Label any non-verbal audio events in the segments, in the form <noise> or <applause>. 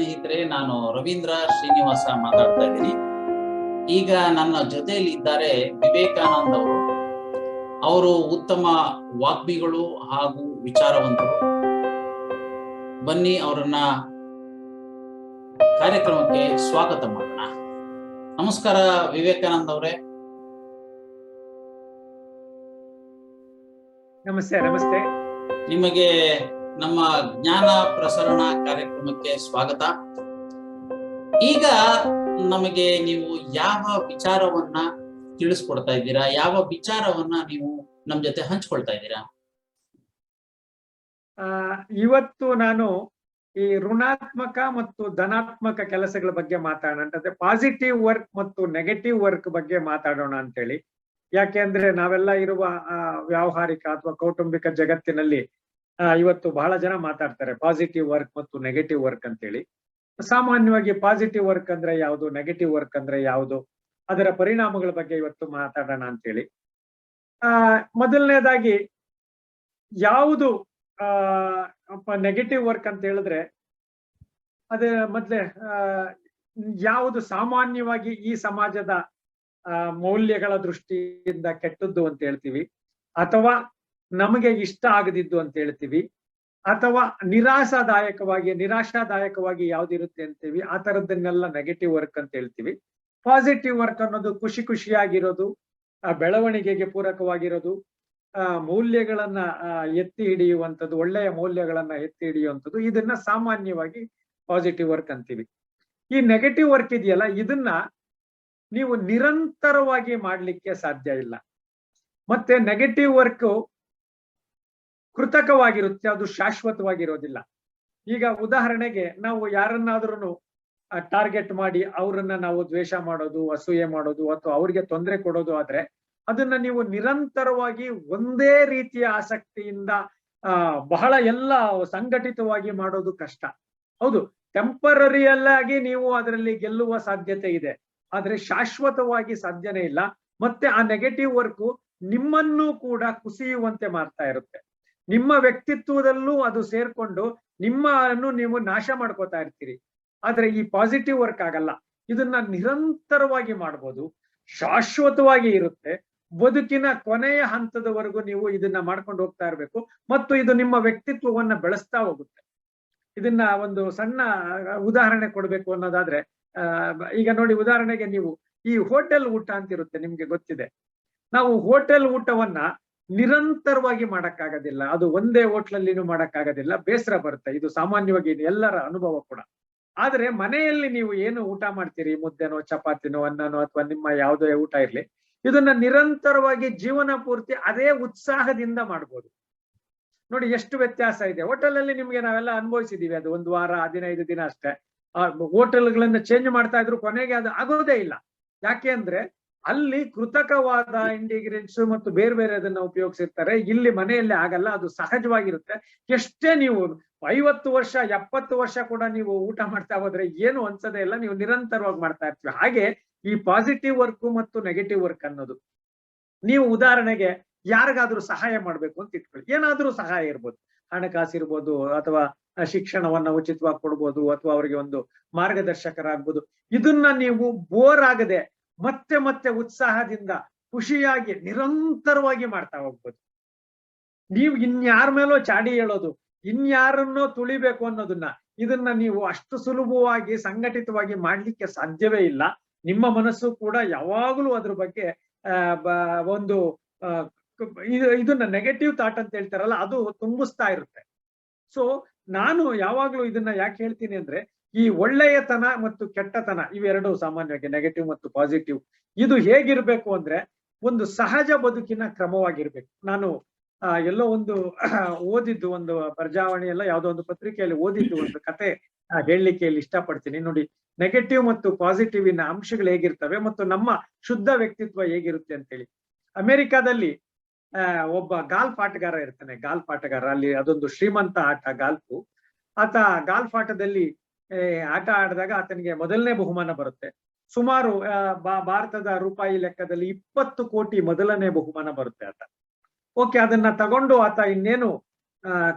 ಸ್ನೇಹಿತರೆ ನಾನು ರವೀಂದ್ರ ಶ್ರೀನಿವಾಸ ಮಾತಾಡ್ತಾ ಇದ್ದೀನಿ. ಈಗ ನನ್ನ ಜೊತೆಯಲ್ಲಿ ಇದ್ದಾರೆ ವಿವೇಕಾನಂದ ಅವರು. ಅವರು ಉತ್ತಮ ವಾಗ್ಮಿಗಳು ಹಾಗೂ ವಿಚಾರವಂತರು. ಬನ್ನಿ ಅವರನ್ನ ಕಾರ್ಯಕ್ರಮಕ್ಕೆ ಸ್ವಾಗತ ಮಾಡೋಣ. ನಮಸ್ಕಾರ ವಿವೇಕಾನಂದ್ ಅವರೇ. ನಮಸ್ತೆ ನಮಸ್ತೆ. ನಿಮಗೆ ನಮ್ಮ ಜ್ಞಾನ ಪ್ರಸರಣ ಕಾರ್ಯಕ್ರಮಕ್ಕೆ ಸ್ವಾಗತ. ಈಗ ನಮಗೆ ನೀವು ಯಾವ ವಿಚಾರವನ್ನ ತಿಳಿಸ್ಕೊಡ್ತಾ ಇದ್ದೀರಾ? ಯಾವ ವಿಚಾರವನ್ನ ನೀವು ನಮ್ ಜೊತೆ ಹಂಚ್ಕೊಳ್ತಾ ಇದ್ದೀರಾ? ಇವತ್ತು ನಾನು ಈ ಋಣಾತ್ಮಕ ಮತ್ತು ಧನಾತ್ಮಕ ಕೆಲಸಗಳ ಬಗ್ಗೆ ಮಾತಾಡೋಣ. ಅಂತಂದ್ರೆ ಪಾಸಿಟಿವ್ ವರ್ಕ್ ಮತ್ತು ನೆಗೆಟಿವ್ ವರ್ಕ್ ಬಗ್ಗೆ ಮಾತಾಡೋಣ ಅಂತೇಳಿ. ಯಾಕೆಂದ್ರೆ ನಾವೆಲ್ಲ ಇರುವ ವ್ಯಾವಹಾರಿಕ ಅಥವಾ ಕೌಟುಂಬಿಕ ಜಗತ್ತಿನಲ್ಲಿ ಇವತ್ತು ಬಹಳ ಜನ ಮಾತಾಡ್ತಾರೆ ಪಾಸಿಟಿವ್ ವರ್ಕ್ ಮತ್ತು ನೆಗೆಟಿವ್ ವರ್ಕ್ ಅಂತೇಳಿ. ಸಾಮಾನ್ಯವಾಗಿ ಪಾಸಿಟಿವ್ ವರ್ಕ್ ಅಂದ್ರೆ ಯಾವುದು ನೆಗೆಟಿವ್ ವರ್ಕ್ ಅಂದ್ರೆ ಯಾವುದು, ಅದರ ಪರಿಣಾಮಗಳ ಬಗ್ಗೆ ಇವತ್ತು ಮಾತಾಡೋಣ ಅಂತೇಳಿ. ಆ, ಮೊದಲನೇದಾಗಿ ಯಾವುದು, ಆ ನೆಗೆಟಿವ್ ವರ್ಕ್ ಅಂತ ಹೇಳಿದ್ರೆ, ಅದ ಮೊದ್ಲೇ ಯಾವುದು ಸಾಮಾನ್ಯವಾಗಿ ಈ ಸಮಾಜದ ಮೌಲ್ಯಗಳ ದೃಷ್ಟಿಯಿಂದ ಕೆಟ್ಟದ್ದು ಅಂತ ಹೇಳ್ತೀವಿ. ಅಥವಾ ನಮಗೆ ಇಷ್ಟ ಆಗದಿದ್ದು ಅಂತ ಹೇಳ್ತೀವಿ. ಅಥವಾ ನಿರಾಶಾದಾಯಕವಾಗಿ ನಿರಾಶಾದಾಯಕವಾಗಿ ಯಾವ್ದಿರುತ್ತೆ ಅಂತೀವಿ ಆ ತರದನ್ನೆಲ್ಲ ನೆಗೆಟಿವ್ ವರ್ಕ್ ಅಂತ ಹೇಳ್ತೀವಿ. ಪಾಸಿಟಿವ್ ವರ್ಕ್ ಅನ್ನೋದು ಖುಷಿ ಖುಷಿಯಾಗಿರೋದು, ಆ ಬೆಳವಣಿಗೆಗೆ ಪೂರಕವಾಗಿರೋದು, ಆ ಮೌಲ್ಯಗಳನ್ನ ಎತ್ತಿ ಹಿಡಿಯುವಂಥದ್ದು, ಒಳ್ಳೆಯ ಮೌಲ್ಯಗಳನ್ನ ಎತ್ತಿ ಹಿಡಿಯುವಂಥದ್ದು, ಇದನ್ನ ಸಾಮಾನ್ಯವಾಗಿ ಪಾಸಿಟಿವ್ ವರ್ಕ್ ಅಂತೀವಿ. ಈ ನೆಗೆಟಿವ್ ವರ್ಕ್ ಇದೆಯಲ್ಲ, ಇದನ್ನ ನೀವು ನಿರಂತರವಾಗಿ ಮಾಡ್ಲಿಕ್ಕೆ ಸಾಧ್ಯ ಇಲ್ಲ. ಮತ್ತೆ ನೆಗೆಟಿವ್ ವರ್ಕ್ ಕೃತಕವಾಗಿರುತ್ತೆ, ಅದು ಶಾಶ್ವತವಾಗಿರೋದಿಲ್ಲ. ಈಗ ಉದಾಹರಣೆಗೆ ನಾವು ಯಾರನ್ನಾದ್ರೂ ಟಾರ್ಗೆಟ್ ಮಾಡಿ ಅವರನ್ನ ನಾವು ದ್ವೇಷ ಮಾಡೋದು, ಅಸೂಯೆ ಮಾಡೋದು ಅಥವಾ ಅವ್ರಿಗೆ ತೊಂದರೆ ಕೊಡೋದು ಆದ್ರೆ, ಅದನ್ನ ನೀವು ನಿರಂತರವಾಗಿ ಒಂದೇ ರೀತಿಯ ಆಸಕ್ತಿಯಿಂದ ಬಹಳ ಎಲ್ಲ ಸಂಘಟಿತವಾಗಿ ಮಾಡೋದು ಕಷ್ಟ. ಹೌದು ಟೆಂಪರರಿಯಲ್ಲಾಗಿ ನೀವು ಅದರಲ್ಲಿ ಗೆಲ್ಲುವ ಸಾಧ್ಯತೆ ಇದೆ. ಆದ್ರೆ ಶಾಶ್ವತವಾಗಿ ಸಾಧ್ಯನೇ ಇಲ್ಲ. ಮತ್ತೆ ಆ ನೆಗೆಟಿವ್ ವರ್ಕು ನಿಮ್ಮನ್ನು ಕೂಡ ಕುಸಿಯುವಂತೆ ಮಾಡ್ತಾ ಇರುತ್ತೆ. ನಿಮ್ಮ ವ್ಯಕ್ತಿತ್ವದಲ್ಲೂ ಅದು ಸೇರ್ಕೊಂಡು ನಿಮ್ಮನ್ನು ನೀವು ನಾಶ ಮಾಡ್ಕೋತಾ ಇರ್ತೀರಿ. ಆದ್ರೆ ಈ ಪಾಸಿಟಿವ್ ವರ್ಕ್ ಆಗಲ್ಲ. ಇದನ್ನ ನಿರಂತರವಾಗಿ ಮಾಡ್ಬೋದು. ಶಾಶ್ವತವಾಗಿ ಇರುತ್ತೆ. ಬದುಕಿನ ಕೊನೆಯ ಹಂತದವರೆಗೂ ನೀವು ಇದನ್ನ ಮಾಡ್ಕೊಂಡು ಹೋಗ್ತಾ ಇರಬೇಕು. ಮತ್ತು ಇದು ನಿಮ್ಮ ವ್ಯಕ್ತಿತ್ವವನ್ನ ಬೆಳೆಸ್ತಾ ಹೋಗುತ್ತೆ. ಇದನ್ನ ಒಂದು ಸಣ್ಣ ಉದಾಹರಣೆ ಕೊಡ್ಬೇಕು ಅನ್ನೋದಾದ್ರೆ ಈಗ ನೋಡಿ ಉದಾಹರಣೆಗೆ ನೀವು ಈ ಹೋಟೆಲ್ ಊಟ ಅಂತ ಇರುತ್ತೆ ನಿಮ್ಗೆ ಗೊತ್ತಿದೆ. ನಾವು ಹೋಟೆಲ್ ಊಟವನ್ನ ನಿರಂತರವಾಗಿ ಮಾಡಕ್ಕಾಗೋದಿಲ್ಲ. ಅದು ಒಂದೇ ಹೋಟ್ಲಲ್ಲಿನೂ ಮಾಡಕ್ಕಾಗೋದಿಲ್ಲ. ಬೇಸರ ಬರುತ್ತೆ. ಇದು ಸಾಮಾನ್ಯವಾಗಿ ಎಲ್ಲರ ಅನುಭವ ಕೂಡ. ಆದ್ರೆ ಮನೆಯಲ್ಲಿ ನೀವು ಏನು ಊಟ ಮಾಡ್ತೀರಿ? ಮುದ್ದೆನೋ, ಚಪಾತಿನೋ, ಅನ್ನನೋ ಅಥವಾ ನಿಮ್ಮ ಯಾವುದೇ ಊಟ ಇರ್ಲಿ, ಇದನ್ನ ನಿರಂತರವಾಗಿ ಜೀವನ ಪೂರ್ತಿ ಅದೇ ಉತ್ಸಾಹದಿಂದ ಮಾಡ್ಬೋದು. ನೋಡಿ, ಎಷ್ಟು ವ್ಯತ್ಯಾಸ ಇದೆ. ಹೋಟೆಲ್ ಅಲ್ಲಿ ನಿಮ್ಗೆ ನಾವೆಲ್ಲ ಅನುಭವಿಸಿದೀವಿ. ಅದು ಒಂದು ವಾರ, ಹದಿನೈದು ದಿನ ಅಷ್ಟೇ. ಆ, ಹೋಟೆಲ್ಗಳನ್ನ ಚೇಂಜ್ ಮಾಡ್ತಾ ಇದ್ರು ಕೊನೆಗೆ ಅದು ಆಗೋದೇ ಇಲ್ಲ. ಯಾಕೆ ಅಂದ್ರೆ ಅಲ್ಲಿ ಕೃತಕವಾದ ಇಂಡಿಗ್ರೆಂಟ್ಸ್ ಮತ್ತು ಬೇರೆ ಬೇರೆ ಅದನ್ನ ಉಪಯೋಗಿಸಿರ್ತಾರೆ. ಇಲ್ಲಿ ಮನೆಯಲ್ಲಿ ಆಗಲ್ಲ ಅದು ಸಹಜವಾಗಿರುತ್ತೆ. ಎಷ್ಟೇ ನೀವು ಐವತ್ತು ವರ್ಷ, ಎಪ್ಪತ್ತು ವರ್ಷ ಕೂಡ ನೀವು ಊಟ ಮಾಡ್ತಾ ಹೋದ್ರೆ ಏನು ಅನ್ಸದೇ ಇಲ್ಲ. ನೀವು ನಿರಂತರವಾಗಿ ಮಾಡ್ತಾ ಇರ್ತೀವಿ. ಹಾಗೆ ಈ ಪಾಸಿಟಿವ್ ವರ್ಕ್ ಮತ್ತು ನೆಗೆಟಿವ್ ವರ್ಕ್ ಅನ್ನೋದು. ನೀವು ಉದಾಹರಣೆಗೆ ಯಾರಿಗಾದ್ರೂ ಸಹಾಯ ಮಾಡ್ಬೇಕು ಅಂತ ಇಟ್ಕೊಳ್ಳಿ. ಏನಾದ್ರೂ ಸಹಾಯ ಇರ್ಬೋದು. ಹಣಕಾಸು ಇರ್ಬೋದು ಅಥವಾ ಶಿಕ್ಷಣವನ್ನ ಉಚಿತವಾಗಿ ಕೊಡ್ಬೋದು ಅಥವಾ ಅವರಿಗೆ ಒಂದು ಮಾರ್ಗದರ್ಶಕರಾಗ್ಬೋದು. ಇದನ್ನ ನೀವು ಬೋರ್ ಆಗದೆ ಮತ್ತೆ ಮತ್ತೆ ಉತ್ಸಾಹದಿಂದ ಖುಷಿಯಾಗಿ ನಿರಂತರವಾಗಿ ಮಾಡ್ತಾ ಹೋಗ್ಬೋದು. ನೀವು ಇನ್ಯಾರ ಮೇಲೋ ಚಾಡಿ ಹೇಳೋದು, ಇನ್ಯಾರನ್ನೋ ತುಳಿಬೇಕು ಅನ್ನೋದನ್ನ ಇದನ್ನ ನೀವು ಅಷ್ಟು ಸುಲಭವಾಗಿ ಸಂಘಟಿತವಾಗಿ ಮಾಡ್ಲಿಕ್ಕೆ ಸಾಧ್ಯವೇ ಇಲ್ಲ. ನಿಮ್ಮ ಮನಸ್ಸು ಕೂಡ ಯಾವಾಗಲೂ ಅದ್ರ ಬಗ್ಗೆ ಒಂದು ಇದನ್ನ ನೆಗೆಟಿವ್ ಥಾಟ್ ಅಂತ ಹೇಳ್ತಾರಲ್ಲ, ಅದು ತುಂಬಿಸ್ತಾ ಇರುತ್ತೆ. ಸೊ ನಾನು ಯಾವಾಗ್ಲೂ ಇದನ್ನ ಯಾಕೆ ಹೇಳ್ತೀನಿ ಅಂದ್ರೆ ಈ ಒಳ್ಳೆಯತನ ಮತ್ತು ಕೆಟ್ಟತನ ಇವೆರಡು ಸಾಮಾನ್ಯವಾಗಿ ನೆಗೆಟಿವ್ ಮತ್ತು ಪಾಸಿಟಿವ್ ಇದು ಹೇಗಿರ್ಬೇಕು ಅಂದ್ರೆ ಒಂದು ಸಹಜ ಬದುಕಿನ ಕ್ರಮವಾಗಿರ್ಬೇಕು. ನಾನು ಎಲ್ಲೋ ಒಂದು <clears throat> ಓದಿದ್ದು ಒಂದು ಬರ್ಜಾವಣೆ, ಎಲ್ಲ ಯಾವ್ದೋ ಒಂದು ಪತ್ರಿಕೆಯಲ್ಲಿ ಓದಿದ್ದು ಒಂದು ಕತೆ ಹೇಳಲಿಕ್ಕೆ ಇಲ್ಲಿ ಇಷ್ಟಪಡ್ತೀನಿ. ನೋಡಿ ನೆಗೆಟಿವ್ ಮತ್ತು ಪಾಸಿಟಿವ್ ಇನ ಅಂಶಗಳು ಹೇಗಿರ್ತವೆ ಮತ್ತು ನಮ್ಮ ಶುದ್ಧ ವ್ಯಕ್ತಿತ್ವ ಹೇಗಿರುತ್ತೆ ಅಂತೇಳಿ. ಅಮೆರಿಕಾದಲ್ಲಿ ಒಬ್ಬ ಗಾಲ್ಫ್ ಆಟಗಾರ ಇರ್ತಾನೆ. ಗಾಲ್ಫ್ ಆಟಗಾರ. ಅಲ್ಲಿ ಅದೊಂದು ಶ್ರೀಮಂತ ಆಟ, ಗಾಲ್ಫು. ಆತ ಗಾಲ್ಫ್ ಆಟದಲ್ಲಿ ಆಟ ಆಡಿದಾಗ ಆತನಿಗೆ ಮೊದಲನೇ ಬಹುಮಾನ ಬರುತ್ತೆ. ಸುಮಾರು ಭಾರತದ ರೂಪಾಯಿ ಲೆಕ್ಕದಲ್ಲಿ ಇಪ್ಪತ್ತು ಕೋಟಿ ಮೊದಲನೇ ಬಹುಮಾನ ಬರುತ್ತೆ ಆತ. ಓಕೆ, ಅದನ್ನ ತಗೊಂಡು ಆತ ಇನ್ನೇನು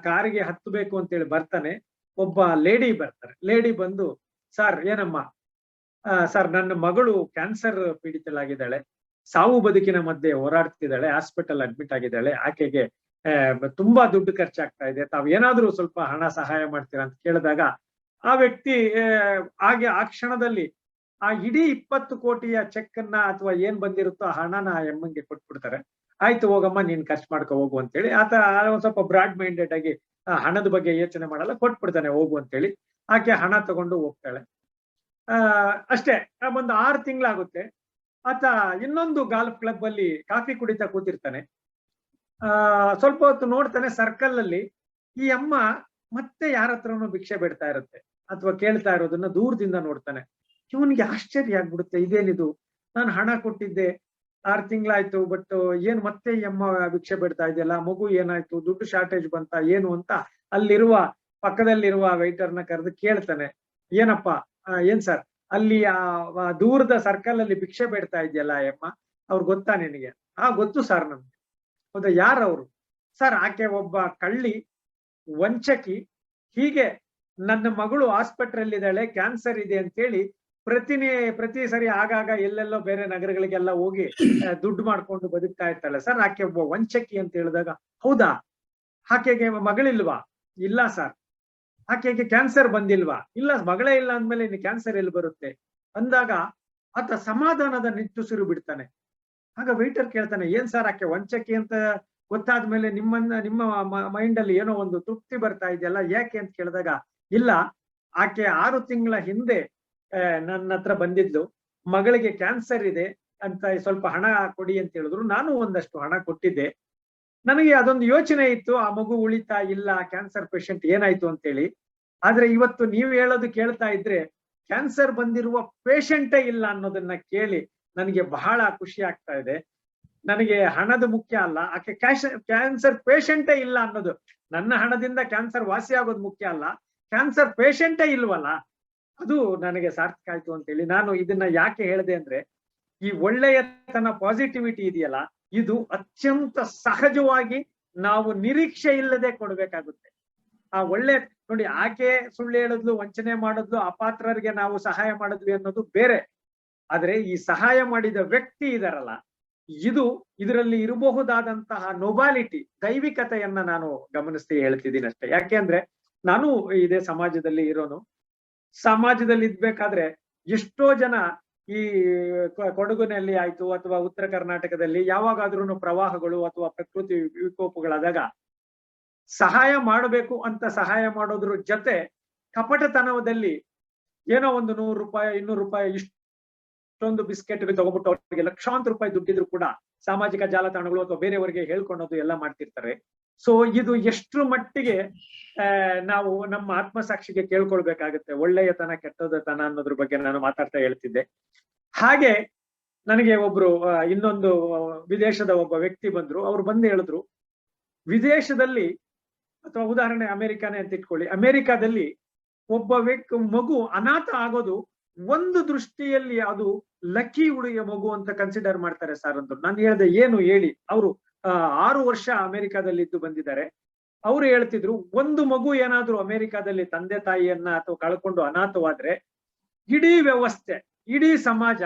ಕಾರಿಗೆ ಹತ್ತಬೇಕು ಅಂತೇಳಿ ಬರ್ತಾನೆ. ಒಬ್ಬ ಲೇಡಿ ಬರ್ತಾರೆ. ಲೇಡಿ ಬಂದು, ಸರ್, ಏನಮ್ಮ? ಸರ್, ನನ್ನ ಮಗಳು ಕ್ಯಾನ್ಸರ್ ಪೀಡಿತಳಾಗಿದ್ದಾಳೆ. ಸಾವು ಬದುಕಿನ ಮಧ್ಯೆ ಹೋರಾಡ್ತಿದ್ದಾಳೆ, ಹಾಸ್ಪಿಟಲ್ ಅಡ್ಮಿಟ್ ಆಗಿದ್ದಾಳೆ. ಆಕೆಗೆ ತುಂಬಾ ದುಡ್ಡು ಖರ್ಚಾಗ್ತಾ ಇದೆ. ತಾವ್ ಏನಾದ್ರೂ ಸ್ವಲ್ಪ ಹಣ ಸಹಾಯ ಮಾಡ್ತೀರಾ? ಅಂತ ಕೇಳಿದಾಗ ಆ ವ್ಯಕ್ತಿ ಹಾಗೆ ಆ ಕ್ಷಣದಲ್ಲಿ ಆ ಇಡೀ ಇಪ್ಪತ್ತು ಕೋಟಿಯ ಚೆಕ್ ಅನ್ನ ಅಥವಾ ಏನ್ ಬಂದಿರುತ್ತೋ ಆ ಹಣನ ಆ ಎಮ್ಮಂಗೆ ಕೊಟ್ಬಿಡ್ತಾರೆ. ಆಯ್ತು ಹೋಗಮ್ಮ, ನೀನ್ ಖರ್ಚು ಮಾಡ್ಕೊ, ಹೋಗು ಅಂತೇಳಿ. ಆತ ಒಂದ್ ಸ್ವಲ್ಪ ಬ್ರಾಡ್ ಮೈಂಡೆಡ್ ಆಗಿ ಹಣದ ಬಗ್ಗೆ ಯೋಚನೆ ಮಾಡಲ್ಲ, ಕೊಟ್ಬಿಡ್ತಾನೆ, ಹೋಗು ಅಂತೇಳಿ. ಆಕೆ ಹಣ ತಗೊಂಡು ಹೋಗ್ತಾಳೆ. ಆ, ಅಷ್ಟೇ ಒಂದು ಆರು ತಿಂಗಳಾಗುತ್ತೆ. ಆತ ಇನ್ನೊಂದು ಗಾಲ್ಫ್ ಕ್ಲಬ್ ಅಲ್ಲಿ ಕಾಫಿ ಕುಡಿತಾ ಕೂತಿರ್ತಾನೆ. ಆ, ಸ್ವಲ್ಪ ಹೊತ್ತು ನೋಡ್ತಾನೆ ಸರ್ಕಲ್ ಅಲ್ಲಿ ಈ ಅಮ್ಮ ಮತ್ತೆ ಯಾರ ಭಿಕ್ಷೆ ಬಿಡ್ತಾ ಇರುತ್ತೆ. ಅಥವಾ ಕೇಳ್ತಾ ಇರೋದನ್ನ ದೂರದಿಂದ ನೋಡ್ತಾನೆ. ಇವನಿಗೆ ಆಶ್ಚರ್ಯ ಆಗ್ಬಿಡುತ್ತೆ, ಇದೇನಿದು? ನಾನು ಹಣ ಕೊಟ್ಟಿದ್ದೆ, ಆರು ತಿಂಗಳಾಯ್ತು ಬಟ್ ಏನ್ ಮತ್ತೆ ಎಮ್ಮ ಭಿಕ್ಷೆ ಬಿಡ್ತಾ ಇದೆಯಲ್ಲ ಮಗು ಏನಾಯ್ತು, ದುಡ್ಡು ಶಾರ್ಟೇಜ್ ಬಂತ, ಏನು ಅಂತ ಅಲ್ಲಿರುವ, ಪಕ್ಕದಲ್ಲಿರುವ ವೈಟರ್ನ ಕರೆದು ಕೇಳ್ತಾನೆ, ಏನಪ್ಪ ಏನ್ ಸರ್ ಅಲ್ಲಿ ಆ ದೂರದ ಸರ್ಕಲ್ ಅಲ್ಲಿ ಭಿಕ್ಷೆ ಬೇಡ್ತಾ ಇದೆಯಲ್ಲ ಎಮ್ಮ ಅವ್ರು ಗೊತ್ತಾ ನಿನಗೆ? ಆ, ಗೊತ್ತು ಸರ್ ನಮ್ಗೆ. ಹೌದಾ, ಯಾರವ್ರು? ಸರ್ ಆಕೆ ಒಬ್ಬ ಕಳ್ಳಿ, ವಂಚಕಿ, ಹೀಗೆ ನನ್ನ ಮಗಳು ಆಸ್ಪತ್ರೆಯಲ್ಲಿ ಇದ್ದಾಳೆ ಕ್ಯಾನ್ಸರ್ ಇದೆ ಅಂತೇಳಿ ಪ್ರತಿನೇ, ಪ್ರತಿ ಸರಿ ಆಗಾಗ ಎಲ್ಲೆಲ್ಲೋ ಬೇರೆ ನಗರಗಳಿಗೆಲ್ಲ ಹೋಗಿ ದುಡ್ಡು ಮಾಡ್ಕೊಂಡು ಬದುಕ್ತಾ ಇರ್ತಾಳೆ. ಸರ್, ಆಕೆ ಒಬ್ಬ ವಂಚಕಿ ಅಂತ ಹೇಳಿದಾಗ, ಹೌದಾ? ಆಕೆಗೆ ಮಗಳಿಲ್ವಾ? ಇಲ್ಲ ಸರ್. ಆಕೆಗೆ ಕ್ಯಾನ್ಸರ್ ಬಂದಿಲ್ವಾ? ಇಲ್ಲ, ಮಗಳೇ ಇಲ್ಲ ಅಂದ್ಮೇಲೆ ಇನ್ನು ಕ್ಯಾನ್ಸರ್ ಎಲ್ಲಿ ಬರುತ್ತೆ? ಅಂದಾಗ ಆತ ಸಮಾಧಾನದ ನಿಟ್ಟುಸಿರು ಬಿಡ್ತಾನೆ. ಆಗ ವೈಟರ್ ಕೇಳ್ತಾನೆ, ಏನ್ ಸರ್, ಆಕೆ ವಂಚಕಿ ಅಂತ ಗೊತ್ತಾದ್ಮೇಲೆ ನಿಮ್ಮನ್ನ, ನಿಮ್ಮ ಮೈಂಡ್ ಅಲ್ಲಿ ಏನೋ ಒಂದು ತೃಪ್ತಿ ಬರ್ತಾ ಇದೆಯಲ್ಲ, ಯಾಕೆ? ಅಂತ ಕೇಳಿದಾಗ ಇಲ್ಲ, ಆಕೆ ಆರು ತಿಂಗಳ ಹಿಂದೆ ನನ್ನ ಹತ್ರ ಬಂದಿದ್ಲು. ಮಗಳಿಗೆ ಕ್ಯಾನ್ಸರ್ ಇದೆ ಅಂತ ಸ್ವಲ್ಪ ಹಣ ಕೊಡಿ ಅಂತ ಹೇಳಿದ್ರು. ನಾನು ಒಂದಷ್ಟು ಹಣ ಕೊಟ್ಟಿದ್ದೆ. ನನಗೆ ಅದೊಂದು ಯೋಚನೆ ಇತ್ತು. ಆ ಮಗು ಉಳಿತಾ ಇಲ್ಲ, ಕ್ಯಾನ್ಸರ್ ಪೇಷಂಟ್ ಏನಾಯ್ತು ಅಂತೇಳಿ. ಆದ್ರೆ ಇವತ್ತು ನೀವು ಹೇಳೋದು ಕೇಳ್ತಾ ಇದ್ರೆ, ಕ್ಯಾನ್ಸರ್ ಬಂದಿರುವ ಪೇಷಂಟೇ ಇಲ್ಲ ಅನ್ನೋದನ್ನ ಕೇಳಿ ನನಗೆ ಬಹಳ ಖುಷಿ ಆಗ್ತಾ ಇದೆ. ನನಗೆ ಹಣದ ಮುಖ್ಯ ಅಲ್ಲ, ಆಕೆ ಕ್ಯಾನ್ಸರ್ ಪೇಷಂಟೇ ಇಲ್ಲ ಅನ್ನೋದು. ನನ್ನ ಹಣದಿಂದ ಕ್ಯಾನ್ಸರ್ ವಾಸಿ ಆಗೋದು ಮುಖ್ಯ ಅಲ್ಲ. ಕ್ಯಾನ್ಸರ್ ಪೇಷಂಟೇ ಇಲ್ವಲ್ಲ? ಅದು ನನಗೆ ಸಾರ್ಥಕ ಆಯ್ತು ಅಂತೇಳಿ ನಾನು ಇದನ್ನ ಯಾಕೆ ಹೇಳಿದೆ ಅಂದ್ರೆ, ಈ ಒಳ್ಳೆಯತನ ಪಾಸಿಟಿವಿಟಿ ಇದೆಯಲ್ಲ, ಇದು ಅತ್ಯಂತ ಸಹಜವಾಗಿ ನಾವು ನಿರೀಕ್ಷೆ ಇಲ್ಲದೆ ಕೊಡ್ಬೇಕಾಗುತ್ತೆ. ಆ ಒಳ್ಳೆ, ನೋಡಿ ಆಕೆ ಸುಳ್ಳು ಹೇಳಿದ್ಲು, ವಂಚನೆ ಮಾಡಿದ್ಲು ಅಪಾತ್ರರಿಗೆ ನಾವು ಸಹಾಯ ಮಾಡಿದ್ವಿ ಅನ್ನೋದು ಬೇರೆ. ಆದ್ರೆ ಈ ಸಹಾಯ ಮಾಡಿದ ವ್ಯಕ್ತಿ ಇದಾರಲ್ಲ, ಇದು ಇದರಲ್ಲಿ ಇರಬಹುದಾದಂತಹ ನೊಬಾಲಿಟಿ ದೈವಿಕತೆಯನ್ನ ನಾನು ಗಮನಿಸ್ತಿ ಹೇಳ್ತಿದ್ದೀನಿ ಅಷ್ಟೇ. ಯಾಕೆ ಅಂದ್ರೆ ನಾನು ಇದೇ ಸಮಾಜದಲ್ಲಿ ಇರೋನು. ಸಮಾಜದಲ್ಲಿ ಇದ್ಬೇಕಾದ್ರೆ ಎಷ್ಟೋ ಜನ ಈ ಕೊಡಗುನಲ್ಲಿ ಆಯ್ತು ಅಥವಾ ಉತ್ತರ ಕರ್ನಾಟಕದಲ್ಲಿ ಯಾವಾಗಾದ್ರೂ ಪ್ರವಾಹಗಳು ಅಥವಾ ಪ್ರಕೃತಿ ವಿಕೋಪಗಳಾದಾಗ ಸಹಾಯ ಮಾಡಬೇಕು ಅಂತ ಸಹಾಯ ಮಾಡೋದ್ರ ಜೊತೆ ಕಪಟತನದಲ್ಲಿ ಏನೋ ಒಂದು ನೂರು ರೂಪಾಯಿ, ಇನ್ನೂರು ರೂಪಾಯಿ ಇಷ್ಟೊಂದು ಬಿಸ್ಕೆಟ್ ತಗೊಂಡ್ಬಿಟ್ಟು ಅವರಿಗೆ ಲಕ್ಷಾಂತರ ರೂಪಾಯಿ ದುಡ್ಡಿದ್ರು ಕೂಡ ಸಾಮಾಜಿಕ ಜಾಲತಾಣಗಳು ಅಥವಾ ಬೇರೆಯವರಿಗೆ ಹೇಳ್ಕೊಳೋದು ಎಲ್ಲ ಮಾಡ್ತಿರ್ತಾರೆ. ಸೊ ಇದು ಎಷ್ಟು ಮಟ್ಟಿಗೆ ನಾವು ನಮ್ಮ ಆತ್ಮಸಾಕ್ಷಿಗೆ ಕೇಳ್ಕೊಳ್ಬೇಕಾಗುತ್ತೆ. ಒಳ್ಳೆಯತನ ಕೆಟ್ಟದತನ ಅನ್ನೋದ್ರ ಬಗ್ಗೆ ನಾನು ಮಾತಾಡ್ತಾ ಹೇಳ್ತಿದ್ದೆ. ಹಾಗೆ ನನಗೆ ಒಬ್ರು ಇನ್ನೊಂದು ವಿದೇಶದ ಒಬ್ಬ ವ್ಯಕ್ತಿ ಬಂದ್ರು. ಅವ್ರು ಬಂದು ಹೇಳಿದ್ರು, ವಿದೇಶದಲ್ಲಿ, ಅಥವಾ ಉದಾಹರಣೆ ಅಮೆರಿಕಾನೇ ಅಂತ ಇಟ್ಕೊಳ್ಳಿ. ಅಮೆರಿಕಾದಲ್ಲಿ ಒಬ್ಬ ವ್ಯಕ್ತಿ, ಮಗು ಅನಾಥ ಆಗೋದು, ಒಂದು ದೃಷ್ಟಿಯಲ್ಲಿ ಅದು ಲಕ್ಕಿ ಹುಡುಗಿಯ ಮಗು ಅಂತ ಕನ್ಸಿಡರ್ ಮಾಡ್ತಾರೆ ಸರ್ ಅಂದ್ರು ನಾನು ಹೇಳ್ದೆ, ಏನು ಹೇಳಿ? ಅವರು ಆರು ವರ್ಷ ಅಮೆರಿಕಾದಲ್ಲಿ ಇದ್ದು ಬಂದಿದ್ದಾರೆ. ಅವ್ರು ಹೇಳ್ತಿದ್ರು, ಒಂದು ಮಗು ಏನಾದ್ರೂ ಅಮೆರಿಕಾದಲ್ಲಿ ತಂದೆ ತಾಯಿಯನ್ನ ಅಥವಾ ಕಳ್ಕೊಂಡು ಅನಾಥವಾದ್ರೆ ಇಡೀ ವ್ಯವಸ್ಥೆ, ಇಡೀ ಸಮಾಜ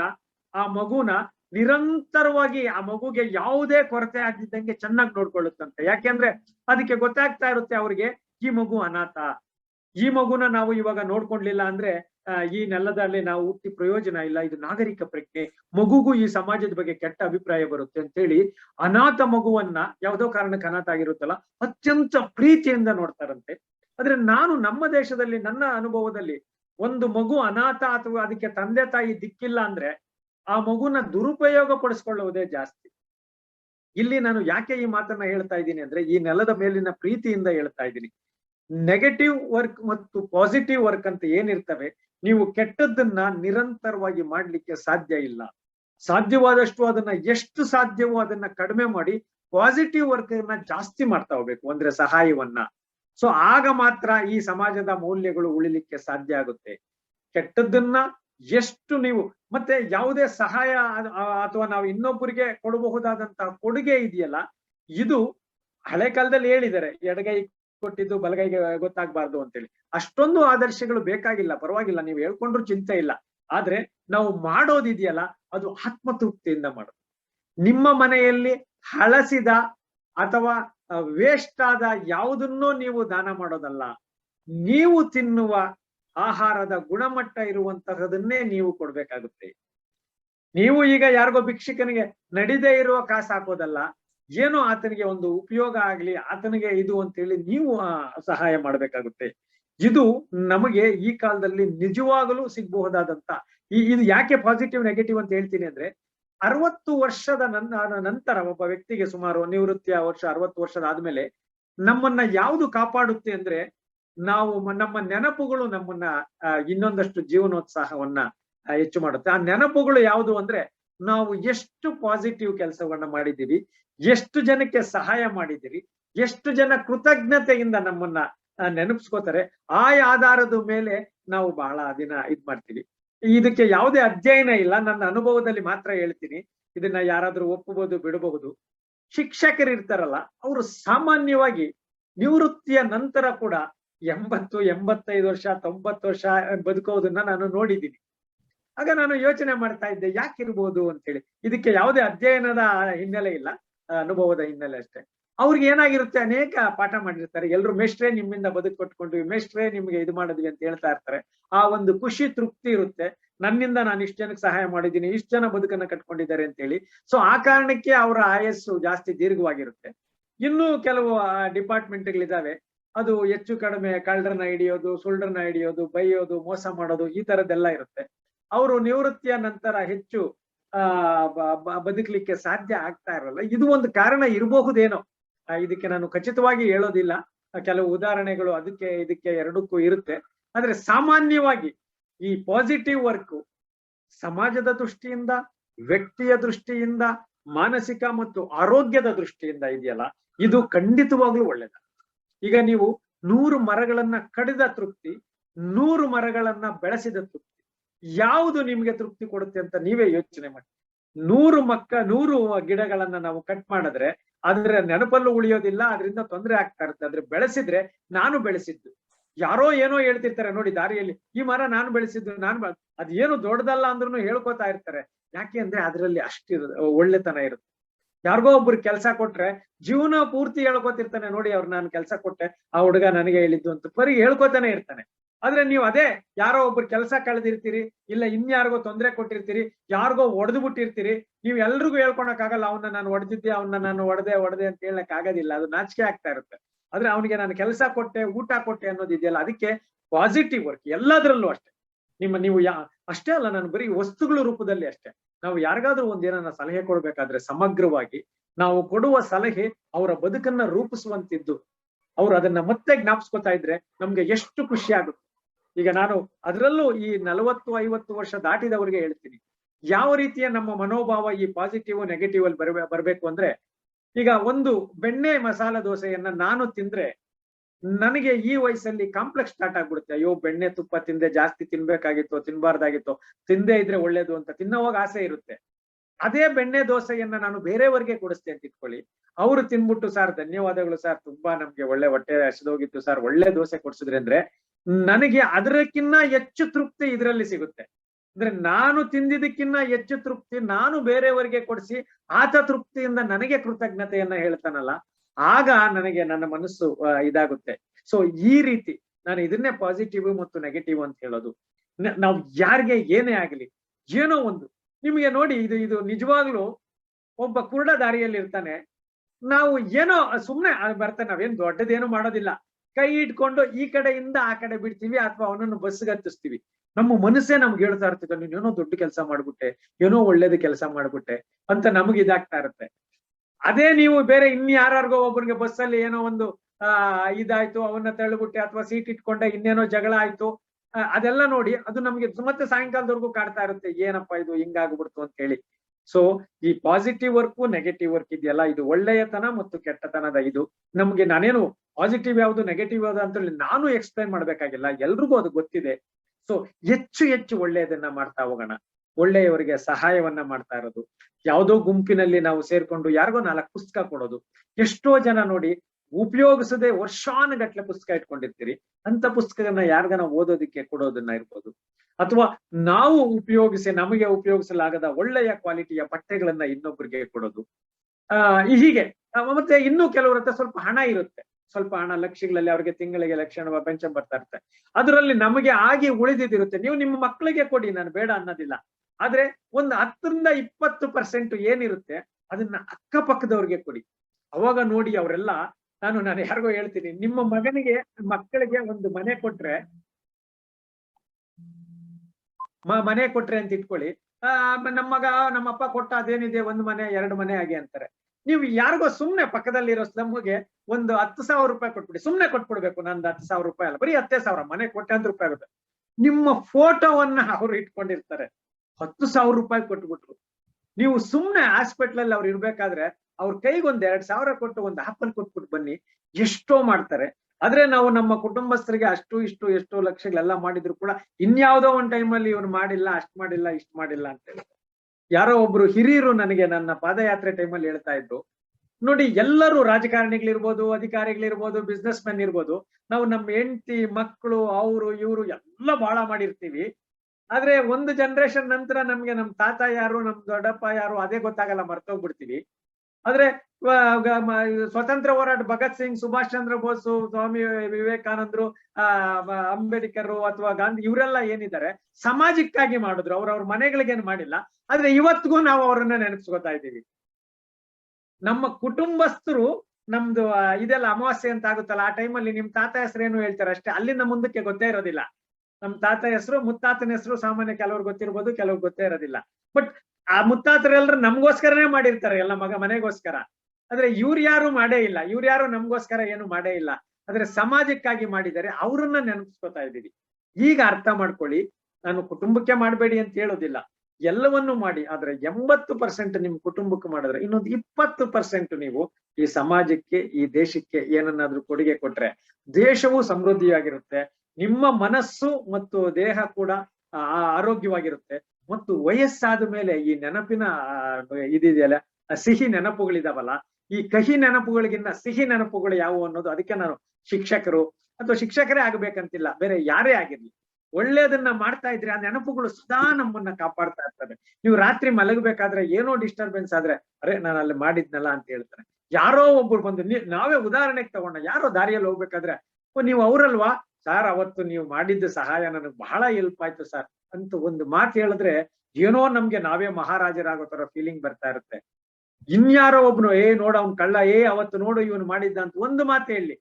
ಆ ಮಗುನ ನಿರಂತರವಾಗಿ ಆ ಮಗುಗೆ ಯಾವುದೇ ಕೊರತೆ ಆಗದಿದ್ದಂಗೆ ಚೆನ್ನಾಗಿ ನೋಡ್ಕೊಳ್ಳುತ್ತಂತೆ. ಯಾಕೆಂದ್ರೆ ಅದಕ್ಕೆ ಗೊತ್ತಾಗ್ತಾ ಇರುತ್ತೆ ಅವ್ರಿಗೆ, ಈ ಮಗು ಅನಾಥ. ಈ ಮಗುನ ನಾವು ಇವಾಗ ನೋಡ್ಕೊಂಡ್ಲಿಲ್ಲ ಅಂದ್ರೆ ಈ ನೆಲದಲ್ಲಿ ನಾವು ಹುಟ್ಟಿ ಪ್ರಯೋಜನ ಇಲ್ಲ. ಇದು ನಾಗರಿಕ ಪ್ರಜ್ಞೆ. ಮಗುಗೂ ಈ ಸಮಾಜದ ಬಗ್ಗೆ ಕೆಟ್ಟ ಅಭಿಪ್ರಾಯ ಬರುತ್ತೆ ಅಂತ ಹೇಳಿ ಅನಾಥ ಮಗುವನ್ನ ಯಾವುದೋ ಕಾರಣಕ್ಕೆ ಅನಾಥ ಆಗಿರುತ್ತಲ್ಲ, ಅತ್ಯಂತ ಪ್ರೀತಿಯಿಂದ ನೋಡ್ತಾರಂತೆ. ಆದ್ರೆ ನಾನು ನಮ್ಮ ದೇಶದಲ್ಲಿ, ನನ್ನ ಅನುಭವದಲ್ಲಿ ಒಂದು ಮಗು ಅನಾಥ ಅಥವಾ ಅದಕ್ಕೆ ತಂದೆ ತಾಯಿ ದಿಕ್ಕಿಲ್ಲ ಅಂದ್ರೆ ಆ ಮಗುನ ದುರುಪಯೋಗ ಪಡಿಸ್ಕೊಳ್ಳುವುದೇ ಜಾಸ್ತಿ. ಇಲ್ಲಿ ನಾನು ಯಾಕೆ ಈ ಮಾತನ್ನ ಹೇಳ್ತಾ ಇದ್ದೀನಿ ಅಂದ್ರೆ ಈ ನೆಲದ ಮೇಲಿನ ಪ್ರೀತಿಯಿಂದ ಹೇಳ್ತಾ ಇದ್ದೀನಿ. ನೆಗೆಟಿವ್ ವರ್ಕ್ ಮತ್ತು ಪಾಸಿಟಿವ್ ವರ್ಕ್ ಅಂತ ಏನಿರ್ತವೆ ನೀವು ಕೆಟ್ಟದ್ದನ್ನ ನಿರಂತರವಾಗಿ ಮಾಡ್ಲಿಕ್ಕೆ ಸಾಧ್ಯ ಇಲ್ಲ. ಸಾಧ್ಯವಾದಷ್ಟು ಅದನ್ನ ಎಷ್ಟು ಸಾಧ್ಯವೋ ಅದನ್ನ ಕಡಿಮೆ ಮಾಡಿ ಪಾಸಿಟಿವ್ ವರ್ಕ್ ಅನ್ನ ಜಾಸ್ತಿ ಮಾಡ್ತಾ ಹೋಗ್ಬೇಕು, ಅಂದ್ರೆ ಸಹಾಯವನ್ನ. ಸೊ ಆಗ ಮಾತ್ರ ಈ ಸಮಾಜದ ಮೌಲ್ಯಗಳು ಉಳಿಲಿಕ್ಕೆ ಸಾಧ್ಯ ಆಗುತ್ತೆ. ಕೆಟ್ಟದ್ದನ್ನ ಎಷ್ಟು ನೀವು, ಮತ್ತೆ ಯಾವುದೇ ಸಹಾಯ ಅಥವಾ ನಾವು ಇನ್ನೊಬ್ಬರಿಗೆ ಕೊಡಬಹುದಾದಂತಹ ಕೊಡುಗೆ ಇದೆಯಲ್ಲ, ಇದು ಹಳೆ ಕಾಲದಲ್ಲಿ ಹೇಳಿದ್ದಾರೆ, ಎಡಗೈ ಕೊಟ್ಟಿದ್ದು ಬಲಗೈಗೆ ಗೊತ್ತಾಗ್ಬಾರ್ದು ಅಂತೇಳಿ. ಅಷ್ಟೊಂದು ಆದರ್ಶಗಳು ಬೇಕಾಗಿಲ್ಲ, ಪರವಾಗಿಲ್ಲ, ನೀವು ಹೇಳ್ಕೊಂಡ್ರು ಚಿಂತೆ ಇಲ್ಲ. ಆದ್ರೆ ನಾವು ಮಾಡೋದಿದೆಯಲ್ಲ, ಅದು ಆತ್ಮತೃಪ್ತಿಯಿಂದ ಮಾಡೋದು. ನಿಮ್ಮ ಮನೆಯಲ್ಲಿ ಹಳಸಿದ ಅಥವಾ ವೇಸ್ಟ್ ಆದ ಯಾವುದನ್ನೂ ನೀವು ದಾನ ಮಾಡೋದಲ್ಲ, ನೀವು ತಿನ್ನುವ ಆಹಾರದ ಗುಣಮಟ್ಟ ಇರುವಂತಹದನ್ನೇ ನೀವು ಕೊಡ್ಬೇಕಾಗುತ್ತೆ. ನೀವು ಈಗ ಯಾರಿಗೋ ಭಿಕ್ಷಕನಿಗೆ ನಡಿದೇ ಇರುವ ಕಾಸು ಹಾಕೋದಲ್ಲ ಏನೋ ಆತನಿಗೆ ಒಂದು ಉಪಯೋಗ ಆಗ್ಲಿ, ಆತನಿಗೆ ಇದು ಅಂತೇಳಿ ನೀವು ಸಹಾಯ ಮಾಡ್ಬೇಕಾಗುತ್ತೆ. ಇದು ನಮಗೆ ಈ ಕಾಲದಲ್ಲಿ ನಿಜವಾಗಲೂ ಸಿಗಬಹುದಾದಂತ, ಈ, ಇದು ಯಾಕೆ ಪಾಸಿಟಿವ್ ನೆಗೆಟಿವ್ ಅಂತ ಹೇಳ್ತೀನಿ ಅಂದ್ರೆ, ಅರವತ್ತು ವರ್ಷದ ನನ್ನ, ನಂತರ ಒಬ್ಬ ವ್ಯಕ್ತಿಗೆ ಸುಮಾರು ನಿವೃತ್ತಿಯ ವರ್ಷ, ಅರವತ್ತು ವರ್ಷದ ಆದ್ಮೇಲೆ ನಮ್ಮನ್ನ ಯಾವುದು ಕಾಪಾಡುತ್ತೆ ಅಂದ್ರೆ, ನಾವು ನಮ್ಮ ನೆನಪುಗಳು ನಮ್ಮನ್ನ ಇನ್ನೊಂದಷ್ಟು ಜೀವನೋತ್ಸಾಹವನ್ನ ಹೆಚ್ಚು ಮಾಡುತ್ತೆ. ಆ ನೆನಪುಗಳು ಯಾವುದು ಅಂದ್ರೆ ನಾವು ಎಷ್ಟು ಪಾಸಿಟಿವ್ ಕೆಲಸವನ್ನ ಮಾಡಿದ್ದೀವಿ, ಎಷ್ಟು ಜನಕ್ಕೆ ಸಹಾಯ ಮಾಡಿದಿರಿ ಎಷ್ಟು ಜನ ಕೃತಜ್ಞತೆಯಿಂದ ನಮ್ಮನ್ನ ನೆನಪಿಸ್ಕೋತಾರೆ, ಆ ಆಧಾರದ ಮೇಲೆ ನಾವು ಬಹಳ ದಿನ ಇದ್ ಮಾಡ್ತೀವಿ. ಇದಕ್ಕೆ ಯಾವುದೇ ಅಧ್ಯಯನ ಇಲ್ಲ, ನನ್ನ ಅನುಭವದಲ್ಲಿ ಮಾತ್ರ ಹೇಳ್ತೀನಿ. ಇದನ್ನ ಯಾರಾದ್ರೂ ಒಪ್ಪಬಹುದು, ಬಿಡಬಹುದು. ಶಿಕ್ಷಕರು ಇರ್ತಾರಲ್ಲ, ಅವರು ಸಾಮಾನ್ಯವಾಗಿ ನಿವೃತ್ತಿಯ ನಂತರ ಕೂಡ ಎಂಬತ್ತು, ಎಂಬತ್ತೈದು ವರ್ಷ, ತೊಂಬತ್ತು ವರ್ಷ ಬದುಕೋದನ್ನ ನಾನು ನೋಡಿದ್ದೀನಿ. ಆಗ ನಾನು ಯೋಚನೆ ಮಾಡ್ತಾ ಇದ್ದೆ, ಯಾಕಿರ್ಬೋದು ಅಂತೇಳಿ. ಇದಕ್ಕೆ ಯಾವುದೇ ಅಧ್ಯಯನದ ಹಿನ್ನೆಲೆ ಇಲ್ಲ ಅನುಭವದ ಹಿನ್ನೆಲೆ ಅಷ್ಟೇ. ಅವ್ರಿಗೆ ಏನಾಗಿರುತ್ತೆ, ಅನೇಕ ಪಾಠ ಮಾಡಿರ್ತಾರೆ. ಎಲ್ರು ಮೇಷ್ಟ್ರೇ ನಿಮ್ಮಿಂದ ಬದುಕು ಕೊಟ್ಕೊಂಡ್ವಿ ಮೇಷ್ಟ್ರೇ ನಿಮ್ಗೆ ಇದು ಮಾಡಿದ್ವಿ ಅಂತ ಹೇಳ್ತಾ ಇರ್ತಾರೆ. ಆ ಒಂದು ಖುಷಿ, ತೃಪ್ತಿ ಇರುತ್ತೆ. ನನ್ನಿಂದ ನಾನು ಇಷ್ಟು ಜನಕ್ಕೆ ಸಹಾಯ ಮಾಡಿದ್ದೀನಿ, ಇಷ್ಟು ಜನ ಬದುಕನ್ನ ಕಟ್ಕೊಂಡಿದ್ದಾರೆ ಅಂತ ಹೇಳಿ ಸೊ ಆ ಕಾರಣಕ್ಕೆ ಅವರ ಆಯಸ್ಸು ಜಾಸ್ತಿ ದೀರ್ಘವಾಗಿರುತ್ತೆ. ಇನ್ನೂ ಕೆಲವು ಡಿಪಾರ್ಟ್ಮೆಂಟ್ಗಳಿದಾವೆ ಅದು ಹೆಚ್ಚು ಕಡಿಮೆ, ಕಳ್ಳರನ್ನ ಹಿಡಿಯೋದು, ಸುಳ್ಳರನ್ನ ಹಿಡಿಯೋದು, ಬೈಯೋದು, ಮೋಸ ಮಾಡೋದು ಈ ತರದ್ದೆಲ್ಲ ಇರುತ್ತೆ. ಅವರು ನಿವೃತ್ತಿಯ ನಂತರ ಹೆಚ್ಚು, ಆ ಬದುಕಲಿಕ್ಕೆ ಸಾಧ್ಯ ಆಗ್ತಾ ಇರಲ್ಲ. ಇದು ಒಂದು ಕಾರಣ ಇರಬಹುದೇನೋ. ಇದಕ್ಕೆ ನಾನು ಖಚಿತವಾಗಿ ಹೇಳೋದಿಲ್ಲ. ಕೆಲವು ಉದಾಹರಣೆಗಳು ಅದಕ್ಕೆ, ಇದಕ್ಕೆ ಎರಡಕ್ಕೂ ಇರುತ್ತೆ. ಆದ್ರೆ ಸಾಮಾನ್ಯವಾಗಿ ಈ ಪಾಸಿಟಿವ್ ವರ್ಕ್ ಸಮಾಜದ ದೃಷ್ಟಿಯಿಂದ, ವ್ಯಕ್ತಿಯ ದೃಷ್ಟಿಯಿಂದ, ಮಾನಸಿಕ ಮತ್ತು ಆರೋಗ್ಯದ ದೃಷ್ಟಿಯಿಂದ ಇದೆಯಲ್ಲ, ಇದು ಖಂಡಿತವಾಗ್ಲೂ ಒಳ್ಳೇದ ಈಗ ನೀವು ನೂರು ಮರಗಳನ್ನ ಕಡಿದ ತೃಪ್ತಿ, ನೂರು ಮರಗಳನ್ನ ಬೆಳೆಸಿದ ತೃಪ್ತಿ. ಯಾವುದು ನಿಮ್ಗೆ ತೃಪ್ತಿ ಕೊಡುತ್ತೆ ಅಂತ ನೀವೇ ಯೋಚನೆ ಮಾಡಿ. ನೂರು ಮಕ್ಕ, ನೂರು ಗಿಡಗಳನ್ನ ನಾವು ಕಟ್ ಮಾಡಿದ್ರೆ ಅದ್ರ ನೆನಪಲ್ಲೂ ಉಳಿಯೋದಿಲ್ಲ, ಅದರಿಂದ ತೊಂದರೆ ಆಗ್ತಾ ಇರುತ್ತೆ. ಆದ್ರೆ ಬೆಳೆಸಿದ್ರೆ ನಾನು ಬೆಳೆಸಿದ್ದು. ಯಾರೋ ಏನೋ ಹೇಳ್ತಿರ್ತಾರೆ ನೋಡಿ ದಾರಿಯಲ್ಲಿ, ಈ ಮರ ನಾನು ಬೆಳೆಸಿದ್ದು, ನಾನು ಬೆಳೆ- ಅದ್ ಏನು ದೊಡ್ಡದಲ್ಲ ಅಂದ್ರೂ ಹೇಳ್ಕೊತಾ ಇರ್ತಾರೆ. ಯಾಕೆ ಅಂದ್ರೆ ಅದ್ರಲ್ಲಿ ಅಷ್ಟಿರ ಒಳ್ಳೆತನ ಇರುತ್ತೆ. ಯಾರಿಗೋ ಒಬ್ರು ಕೆಲಸ ಕೊಟ್ರೆ ಜೀವನ ಪೂರ್ತಿ ಹೇಳ್ಕೊತಿರ್ತಾನೆ ನೋಡಿ ಅವ್ರು ನಾನು ಕೆಲಸ ಕೊಟ್ಟೆ, ಆ ಹುಡುಗ ನನಗೆ ಹೇಳಿದ್ದು ಅಂತ ಬರೀ ಹೇಳ್ಕೊತಾನೆ ಇರ್ತಾನೆ. ಆದ್ರೆ ನೀವು ಅದೇ ಯಾರೋ ಒಬ್ರು ಕೆಲಸ ಕಳೆದಿರ್ತೀರಿ, ಇಲ್ಲ ಇನ್ಯಾರಿಗೋ ತೊಂದರೆ ಕೊಟ್ಟಿರ್ತೀರಿ, ಯಾರಿಗೋ ಒಡೆದು ಬಿಟ್ಟಿರ್ತೀರಿ, ನೀವು ಎಲ್ರಿಗೂ ಹೇಳ್ಕೊಳಕ್ ಆಗಲ್ಲ ಅವನ್ನ ನಾನು ಹೊಡೆದಿದ್ದೆ ಅವನ್ನ ನಾನು ಹೊಡೆದೆ ಹೊಡೆದೆ ಅಂತ ಹೇಳಕ್ ಆಗೋದಿಲ್ಲ, ಅದು ನಾಚಿಕೆ ಆಗ್ತಾ ಇರುತ್ತೆ. ಆದ್ರೆ ಅವನಿಗೆ ನಾನು ಕೆಲಸ ಕೊಟ್ಟೆ, ಊಟ ಕೊಟ್ಟೆ ಅನ್ನೋದು ಇದೆಯಲ್ಲ, ಅದಕ್ಕೆ ಪಾಸಿಟಿವ್ ವರ್ಕ್ ಎಲ್ಲದರಲ್ಲೂ ಅಷ್ಟೇ. ನಿಮ್ಮ ನೀವು ಯಾ, ಅಷ್ಟೇ ಅಲ್ಲ, ನಾನು ಬರೀ ವಸ್ತುಗಳ ರೂಪದಲ್ಲಿ ಅಷ್ಟೇ. ನಾವು ಯಾರಿಗಾದ್ರೂ ಒಂದೇನನ್ನ ಸಲಹೆ ಕೊಡ್ಬೇಕಾದ್ರೆ ಸಮಗ್ರವಾಗಿ, ನಾವು ಕೊಡುವ ಸಲಹೆ ಅವರ ಬದುಕನ್ನ ರೂಪಿಸುವಂತಿದ್ದು. ಅವ್ರು ಅದನ್ನ ಮತ್ತೆ ಜ್ಞಾಪಿಸ್ಕೊತಾ ಇದ್ರೆ ನಮ್ಗೆ ಎಷ್ಟು ಖುಷಿ ಆಗುತ್ತೆ. ಈಗ ನಾನು ಅದರಲ್ಲೂ ಈ ನಲವತ್ತು, ಐವತ್ತು ವರ್ಷ ದಾಟಿದವರಿಗೆ ಹೇಳ್ತೀನಿ. ಯಾವ ರೀತಿಯ ನಮ್ಮ ಮನೋಭಾವ ಈ ಪಾಸಿಟಿವ್ ನೆಗೆಟಿವ್ ಅಲ್ಲಿ ಬರ್ಬೇ, ಬರ್ಬೇಕು ಅಂದ್ರೆ, ಈಗ ಒಂದು ಬೆಣ್ಣೆ ಮಸಾಲ ದೋಸೆಯನ್ನ ನಾನು ತಿಂದ್ರೆ ನನಗೆ ಈ ವಯಸ್ಸಲ್ಲಿ ಕಾಂಪ್ಲೆಕ್ಸ್ ಸ್ಟಾರ್ಟ್ ಆಗ್ಬಿಡುತ್ತೆ. ಅಯ್ಯೋ, ಬೆಣ್ಣೆ ತುಪ್ಪ ತಿಂದೆ, ಜಾಸ್ತಿ ತಿನ್ಬೇಕಾಗಿತ್ತು, ತಿನ್ಬಾರ್ದಾಗಿತ್ತು, ತಿಂದೇ ಇದ್ರೆ ಒಳ್ಳೇದು ಅಂತ ತಿನ್ನೋವಾಗ ಆಸೆ ಇರುತ್ತೆ. ಅದೇ ಬೆಣ್ಣೆ ದೋಸೆಯನ್ನ ನಾನು ಬೇರೆಯವ್ರಿಗೆ ಕೊಡಿಸ್ತೆ ಅಂತ ಇಟ್ಕೊಳ್ಳಿ. ಅವರು ತಿನ್ಬಿಟ್ಟು ಸರ್, ಧನ್ಯವಾದಗಳು ಸರ್, ತುಂಬಾ ನಮ್ಗೆ ಒಳ್ಳೆ ಹೊಟ್ಟೆ ಹಸಿದೋಗಿತ್ತು ಸರ್, ಒಳ್ಳೆ ದೋಸೆ ಕೊಡ್ಸಿದ್ರೆ ಅಂದ್ರೆ ನನಗೆ ಅದರಕ್ಕಿನ್ನ ಹೆಚ್ಚು ತೃಪ್ತಿ ಇದರಲ್ಲಿ ಸಿಗುತ್ತೆ. ಅಂದ್ರೆ ನಾನು ತಿಂದಿದ್ದಕ್ಕಿನ್ನ ಹೆಚ್ಚು ತೃಪ್ತಿ ನಾನು ಬೇರೆಯವರಿಗೆ ಕೊಡಿಸಿ ಆತ ತೃಪ್ತಿಯಿಂದ ನನಗೆ ಕೃತಜ್ಞತೆಯನ್ನ ಹೇಳ್ತಾನಲ್ಲ, ಆಗ ನನಗೆ ನನ್ನ ಮನಸ್ಸು ಇದಾಗುತ್ತೆ. ಸೊ ಈ ರೀತಿ ನಾನು ಇದನ್ನೇ ಪಾಸಿಟಿವ್ ಮತ್ತು ನೆಗೆಟಿವ್ ಅಂತ ಹೇಳೋದು. ನಾವು ಯಾರಿಗೆ ಏನೇ ಆಗಲಿ, ಏನೋ ಒಂದು. ನಿಮಗೆ ನೋಡಿ, ಇದು ಇದು ನಿಜವಾಗ್ಲೂ ಒಬ್ಬ ಕುರುಡ ದಾರಿಯಲ್ಲಿ ಇರ್ತಾನೆ ನಾವು ಏನೋ ಸುಮ್ಮನೆ ಬರ್ತಾನೆ ನಾವೇನು ದೊಡ್ಡದೇನು ಮಾಡೋದಿಲ್ಲ. ಕೈ ಇಟ್ಕೊಂಡು ಈ ಕಡೆಯಿಂದ ಆ ಕಡೆ ಬಿಡ್ತೀವಿ ಅಥವಾ ಅವನನ್ನು ಬಸ್ಗೆ ಹತ್ತಿಸ್ತೀವಿ. ನಮ್ಮ ಮನಸ್ಸೇ ನಮ್ಗೆ ಹೇಳ್ತಾ ಇರ್ತದೆ, ನೀನು ಏನೋ ದೊಡ್ಡ ಕೆಲಸ ಮಾಡ್ಬಿಟ್ಟೆ, ಏನೋ ಒಳ್ಳೇದು ಕೆಲಸ ಮಾಡ್ಬಿಟ್ಟೆ ಅಂತ ನಮಗೆ ಇದಾಗ್ತಾ ಇರುತ್ತೆ. ಅದೇ ನೀವು ಬೇರೆ ಇನ್ಯಾರಿಗೋ ಒಬ್ಬರಿಗೆ ಬಸ್ಸಲ್ಲಿ ಏನೋ ಒಂದು, ಆ, ಇದಾಯ್ತು, ಅವನ್ನ ತಳ್ಳಿಬಿಟ್ಟೆ ಅಥವಾ ಸೀಟ್ ಇಟ್ಕೊಂಡೆ, ಇನ್ನೇನೋ ಜಗಳ ಆಯ್ತು ಅದೆಲ್ಲ ನೋಡಿ ಅದು ನಮ್ಗೆ ಮತ್ತೆ ಸಾಯಂಕಾಲದವರೆಗೂ ಕಾಡ್ತಾ ಇರುತ್ತೆ, ಏನಪ್ಪಾ ಇದು ಹಿಂಗಾಗ್ಬಿಡ್ತು ಅಂತ ಹೇಳಿ ಸೊ ಈ ಪಾಸಿಟಿವ್ ವರ್ಕ್ ನೆಗೆಟಿವ್ ವರ್ಕ್ ಇದೆಯಲ್ಲ, ಇದು ಒಳ್ಳೆಯತನ ಮತ್ತು ಕೆಟ್ಟತನದ ಇದು. ನಮ್ಗೆ ನಾನೇನು ಪಾಸಿಟಿವ್ ಯಾವುದು ನೆಗೆಟಿವ್ ಯಾವುದು ಅಂತ ನಾನು ಎಕ್ಸ್ಪ್ಲೈನ್ ಮಾಡ್ಬೇಕಾಗಿಲ್ಲ. ಎಲ್ರಿಗೂ ಅದು ಗೊತ್ತಿದೆ. ಸೊ ಹೆಚ್ಚು ಹೆಚ್ಚು ಒಳ್ಳೆಯದನ್ನ ಮಾಡ್ತಾ ಹೋಗೋಣ. ಒಳ್ಳೆಯವರಿಗೆ ಸಹಾಯವನ್ನ ಮಾಡ್ತಾ ಇರೋದು. ಯಾವುದೋ ಗುಂಪಿನಲ್ಲಿ ನಾವು ಸೇರ್ಕೊಂಡು ಯಾರಿಗೋ ನಾಲ್ಕು ಪುಸ್ತಕ ಕೊಡೋದು. ಎಷ್ಟೋ ಜನ ನೋಡಿ ಉಪಯೋಗಿಸದೆ ವರ್ಷಾನುಗಟ್ಲೆ ಪುಸ್ತಕ ಇಟ್ಕೊಂಡಿರ್ತೀರಿ ಅಂತ ಪುಸ್ತಕಗಳನ್ನ ಯಾರ್ಗನ ಓದೋದಕ್ಕೆ ಕೊಡೋದನ್ನ ಇರ್ಬೋದು. ಅಥವಾ ನಾವು ಉಪಯೋಗಿಸಿ, ನಮಗೆ ಉಪಯೋಗಿಸಲಾಗದ ಒಳ್ಳೆಯ ಕ್ವಾಲಿಟಿಯ ಬಟ್ಟೆಗಳನ್ನ ಇನ್ನೊಬ್ಬರಿಗೆ ಕೊಡೋದು. ಆ ಹೀಗೆ. ಮತ್ತೆ ಇನ್ನೂ ಕೆಲವ್ರ ಹತ್ರ ಸ್ವಲ್ಪ ಹಣ ಇರುತ್ತೆ. ಸ್ವಲ್ಪ ಹಣ ಲಕ್ಷಗಳಲ್ಲಿ ಅವ್ರಿಗೆ ತಿಂಗಳಿಗೆ ಲಕ್ಷ ಪೆನ್ಷನ್ ಬರ್ತಾ ಇರುತ್ತೆ. ಅದರಲ್ಲಿ ನಮಗೆ ಆಗಿ ಉಳಿದಿದ್ದಿರುತ್ತೆ ನೀವು ನಿಮ್ಮ ಮಕ್ಕಳಿಗೆ ಕೊಡಿ, ನಾನು ಬೇಡ ಅನ್ನೋದಿಲ್ಲ. ಆದ್ರೆ ಒಂದು ಹತ್ತರಿಂದ ಇಪ್ಪತ್ತು ಪರ್ಸೆಂಟ್ ಏನಿರುತ್ತೆ, ಅದನ್ನ ಅಕ್ಕಪಕ್ಕದವ್ರಿಗೆ ಕೊಡಿ. ಅವಾಗ ನೋಡಿ ಅವರೆಲ್ಲ ನಾನು ನಾನು ಯಾರಿಗೋ ಹೇಳ್ತೀನಿ. ನಿಮ್ಮ ಮಗನಿಗೆ, ಮಕ್ಕಳಿಗೆ ಒಂದು ಮನೆ ಕೊಟ್ರೆ ಮನೆ ಕೊಟ್ರೆ ಅಂತ ಇಟ್ಕೊಳ್ಳಿ. ನಮ್ಮ ಮಗ, ನಮ್ಮ ಅಪ್ಪ ಕೊಟ್ಟ ಅದೇನಿದೆ, ಒಂದು ಮನೆ, ಎರಡು ಮನೆ ಆಗಿ ಅಂತಾರೆ. ನೀವು ಯಾರಿಗೋ ಸುಮ್ನೆ ಪಕ್ಕದಲ್ಲಿರೋ ಸ್ಲಮ್ಗೆ ಒಂದು ಹತ್ತು ಸಾವಿರ ರೂಪಾಯಿ ಕೊಟ್ಬಿಡಿ. ಸುಮ್ನೆ ಕೊಟ್ಬಿಡ್ಬೇಕು. ನಂದು ಹತ್ತು ಸಾವಿರ ರೂಪಾಯಿ ಅಲ್ಲ. ಬರೀ ಹತ್ತೇ ಸಾವಿರ, ಮನೆ ಕೊಟ್ಟಂತ ರೂಪಾಯಿ ಆಗುತ್ತೆ. ನಿಮ್ಮ ಫೋಟೋವನ್ನ ಅವ್ರು ಇಟ್ಕೊಂಡಿರ್ತಾರೆ. ಹತ್ತು ಸಾವಿರ ರೂಪಾಯಿ ಕೊಟ್ಬಿಟ್ರು. ನೀವು ಸುಮ್ನೆ ಹಾಸ್ಪಿಟ್ಲಲ್ಲಿ ಅವ್ರು ಇರ್ಬೇಕಾದ್ರೆ ಅವ್ರ ಕೈಗೊಂದ್ ಎರಡ್ ಸಾವಿರ ಕೊಟ್ಟು ಒಂದು ಆಪಲ್ ಕೊಟ್ಬಿಟ್ಟು ಬನ್ನಿ, ಎಷ್ಟೋ ಮಾಡ್ತಾರೆ. ಆದ್ರೆ ನಾವು ನಮ್ಮ ಕುಟುಂಬಸ್ಥರಿಗೆ ಅಷ್ಟು ಇಷ್ಟು ಎಷ್ಟೋ ಲಕ್ಷಗಳೆಲ್ಲ ಮಾಡಿದ್ರು ಕೂಡ ಇನ್ಯಾವುದೋ ಒಂದ್ ಟೈಮಲ್ಲಿ ಇವ್ರು ಮಾಡಿಲ್ಲ, ಅಷ್ಟ್ ಮಾಡಿಲ್ಲ, ಇಷ್ಟ್ ಮಾಡಿಲ್ಲ ಅಂತ ಹೇಳ್ತಾರೆ. ಯಾರೋ ಒಬ್ರು ಹಿರಿಯರು ನನಗೆ ನನ್ನ ಪಾದಯಾತ್ರೆ ಟೈಮಲ್ಲಿ ಹೇಳ್ತಾ ಇದ್ರು, ನೋಡಿ ಎಲ್ಲರೂ ರಾಜಕಾರಣಿಗಳಿರ್ಬೋದು, ಅಧಿಕಾರಿಗಳಿರ್ಬೋದು ಬಿಸ್ನೆಸ್ ಮ್ಯಾನ್ ಇರ್ಬೋದು, ನಾವು ನಮ್ಮ ಹೆಂಡತಿ ಮಕ್ಕಳು ಅವರು, ಇವರು ಎಲ್ಲ ಬಹಳ ಮಾಡಿರ್ತೀವಿ. ಆದ್ರೆ ಒಂದು ಜನರೇಷನ್ ನಂತರ ನಮ್ಗೆ ನಮ್ ತಾತ ಯಾರು, ನಮ್ ದೊಡ್ಡಪ್ಪ ಯಾರು, ಅದೇ ಗೊತ್ತಾಗಲ್ಲ, ಮರ್ತೋಗ್ಬಿಡ್ತೀವಿ. ಆದ್ರೆ ಸ್ವತಂತ್ರ ಹೋರಾಟ ಭಗತ್ ಸಿಂಗ್, ಸುಭಾಷ್ ಚಂದ್ರ ಬೋಸ್, ಸ್ವಾಮಿ ವಿವೇಕಾನಂದರು, ಆ ಅಂಬೇಡ್ಕರ್ ಅಥವಾ ಗಾಂಧಿ ಇವರೆಲ್ಲ ಏನಿದ್ದಾರೆ, ಸಮಾಜಕ್ಕಾಗಿ ಮಾಡಿದ್ರು. ಅವ್ರವ್ರ ಮನೆಗಳಿಗೇನು ಮಾಡಿಲ್ಲ. ಆದ್ರೆ ಇವತ್ತಿಗೂ ನಾವು ಅವರನ್ನ ನೆನಪಿಸ್ಕೊತಾ ಇದ್ದೀವಿ. ನಮ್ಮ ಕುಟುಂಬಸ್ಥರು ನಮ್ದು ಇದೆಲ್ಲ ಅಮಾವಾಸ್ಯೆ ಅಂತ ಆಗುತ್ತಲ್ಲ, ಆ ಟೈಮಲ್ಲಿ ನಿಮ್ ತಾತ ಹೆಸರೇನು ಹೇಳ್ತಾರೆ ಅಷ್ಟೇ. ಅಲ್ಲಿಂದ ಮುಂದಕ್ಕೆ ಗೊತ್ತೇ ಇರೋದಿಲ್ಲ. ನಮ್ ತಾತ ಹೆಸರು, ಮುತ್ತಾತನ ಹೆಸರು ಸಾಮಾನ್ಯ ಕೆಲವ್ರು ಗೊತ್ತಿರ್ಬೋದು ಕೆಲವ್ರು ಗೊತ್ತೇ ಇರೋದಿಲ್ಲ. ಬಟ್ ಆ ಮುತ್ತಾತರೆಲ್ಲರೂ ನಮ್ಗೋಸ್ಕರನೇ ಮಾಡಿರ್ತಾರೆ, ಎಲ್ಲ ಮಗ ಮನೆಗೋಸ್ಕರ. ಆದ್ರೆ ಇವ್ರು ಯಾರು ಮಾಡೇ ಇಲ್ಲ, ಇವ್ರು ಯಾರು ನಮ್ಗೋಸ್ಕರ ಏನು ಮಾಡೇ ಇಲ್ಲ. ಆದ್ರೆ ಸಮಾಜಕ್ಕಾಗಿ ಮಾಡಿದ್ದಾರೆ, ಅವ್ರನ್ನ ನೆನಪಿಸ್ಕೊತಾ ಇದ್ದೀವಿ. ಈಗ ಅರ್ಥ ಮಾಡ್ಕೊಳ್ಳಿ, ನಾನು ಕುಟುಂಬಕ್ಕೆ ಮಾಡಬೇಡಿ ಅಂತ ಹೇಳೋದಿಲ್ಲ. ಎಲ್ಲವನ್ನೂ ಮಾಡಿ, ಆದ್ರೆ ಎಂಬತ್ತು ಪರ್ಸೆಂಟ್ ನಿಮ್ ಕುಟುಂಬಕ್ಕೆ ಮಾಡಿದ್ರೆ, ಇನ್ನೊಂದು ಇಪ್ಪತ್ತು ಪರ್ಸೆಂಟ್ ನೀವು ಈ ಸಮಾಜಕ್ಕೆ, ಈ ದೇಶಕ್ಕೆ ಏನನ್ನಾದ್ರೂ ಕೊಡುಗೆ ಕೊಟ್ರೆ, ದೇಶವೂ ಸಮೃದ್ಧಿಯಾಗಿರುತ್ತೆ, ನಿಮ್ಮ ಮನಸ್ಸು ಮತ್ತು ದೇಹ ಕೂಡ ಆರೋಗ್ಯವಾಗಿರುತ್ತೆ. ಮತ್ತು ವಯಸ್ಸಾದ ಮೇಲೆ ಈ ನೆನಪಿನ ಇದಿದೆಯಲ್ಲ ಸಿಹಿ ನೆನಪುಗಳಿದಾವಲ್ಲ, ಈ ಕಹಿ ನೆನಪುಗಳಿಗಿಂತ ಸಿಹಿ ನೆನಪುಗಳು ಯಾವುವು ಅನ್ನೋದು ಅದಕ್ಕೆ ನಾನು ಶಿಕ್ಷಕರು ಅಥವಾ ಶಿಕ್ಷಕರೇ ಆಗ್ಬೇಕಂತಿಲ್ಲ, ಬೇರೆ ಯಾರೇ ಆಗಿರ್ಲಿ. ಒಳ್ಳೇದನ್ನ ಮಾಡ್ತಾ ಇದ್ರೆ ಆ ನೆನಪುಗಳು ಸದಾ ನಮ್ಮನ್ನ ಕಾಪಾಡ್ತಾ ಇರ್ತವೆ. ನೀವು ರಾತ್ರಿ ಮಲಗಬೇಕಾದ್ರೆ ಏನೋ ಡಿಸ್ಟರ್ಬೆನ್ಸ್ ಆದ್ರೆ, ಅರೆ, ನಾನು ಅಲ್ಲಿ ಮಾಡಿದ್ನಲ್ಲ ಅಂತ ಹೇಳ್ತಾರೆ. ಯಾರೋ ಒಬ್ರು ಬಂದು ನಾವೇ ಉದಾಹರಣೆಗೆ ತಗೊಂಡ, ಯಾರೋ ದಾರಿಯಲ್ಲಿ ಹೋಗ್ಬೇಕಾದ್ರೆ ನೀವು ಅವರಲ್ವಾ? ಸರ್, ಅವತ್ತು ನೀವು ಮಾಡಿದ್ದ ಸಹಾಯ ನನಗೆ ಬಹಳ ಹೆಲ್ಪ್ ಆಯ್ತು ಸರ್. ಅಂತ ಒಂದು ಮಾತು ಹೇಳಿದ್ರೆ, ಏನೋ ನಮ್ಗೆ ನಾವೇ ಮಹಾರಾಜರಾಗೋ ತರ ಫೀಲಿಂಗ್ ಬರ್ತಾ ಇರುತ್ತೆ. ಇನ್ಯಾರೋ ಒಬ್ನು, ಏ ನೋಡ ಅವ್ನ್ ಕಳ್ಳ, ಏ ಅವತ್ತು ನೋಡು ಇವನು ಮಾಡಿದ್ದ ಅಂತ ಒಂದು ಮಾತು ಹೇಳಿ.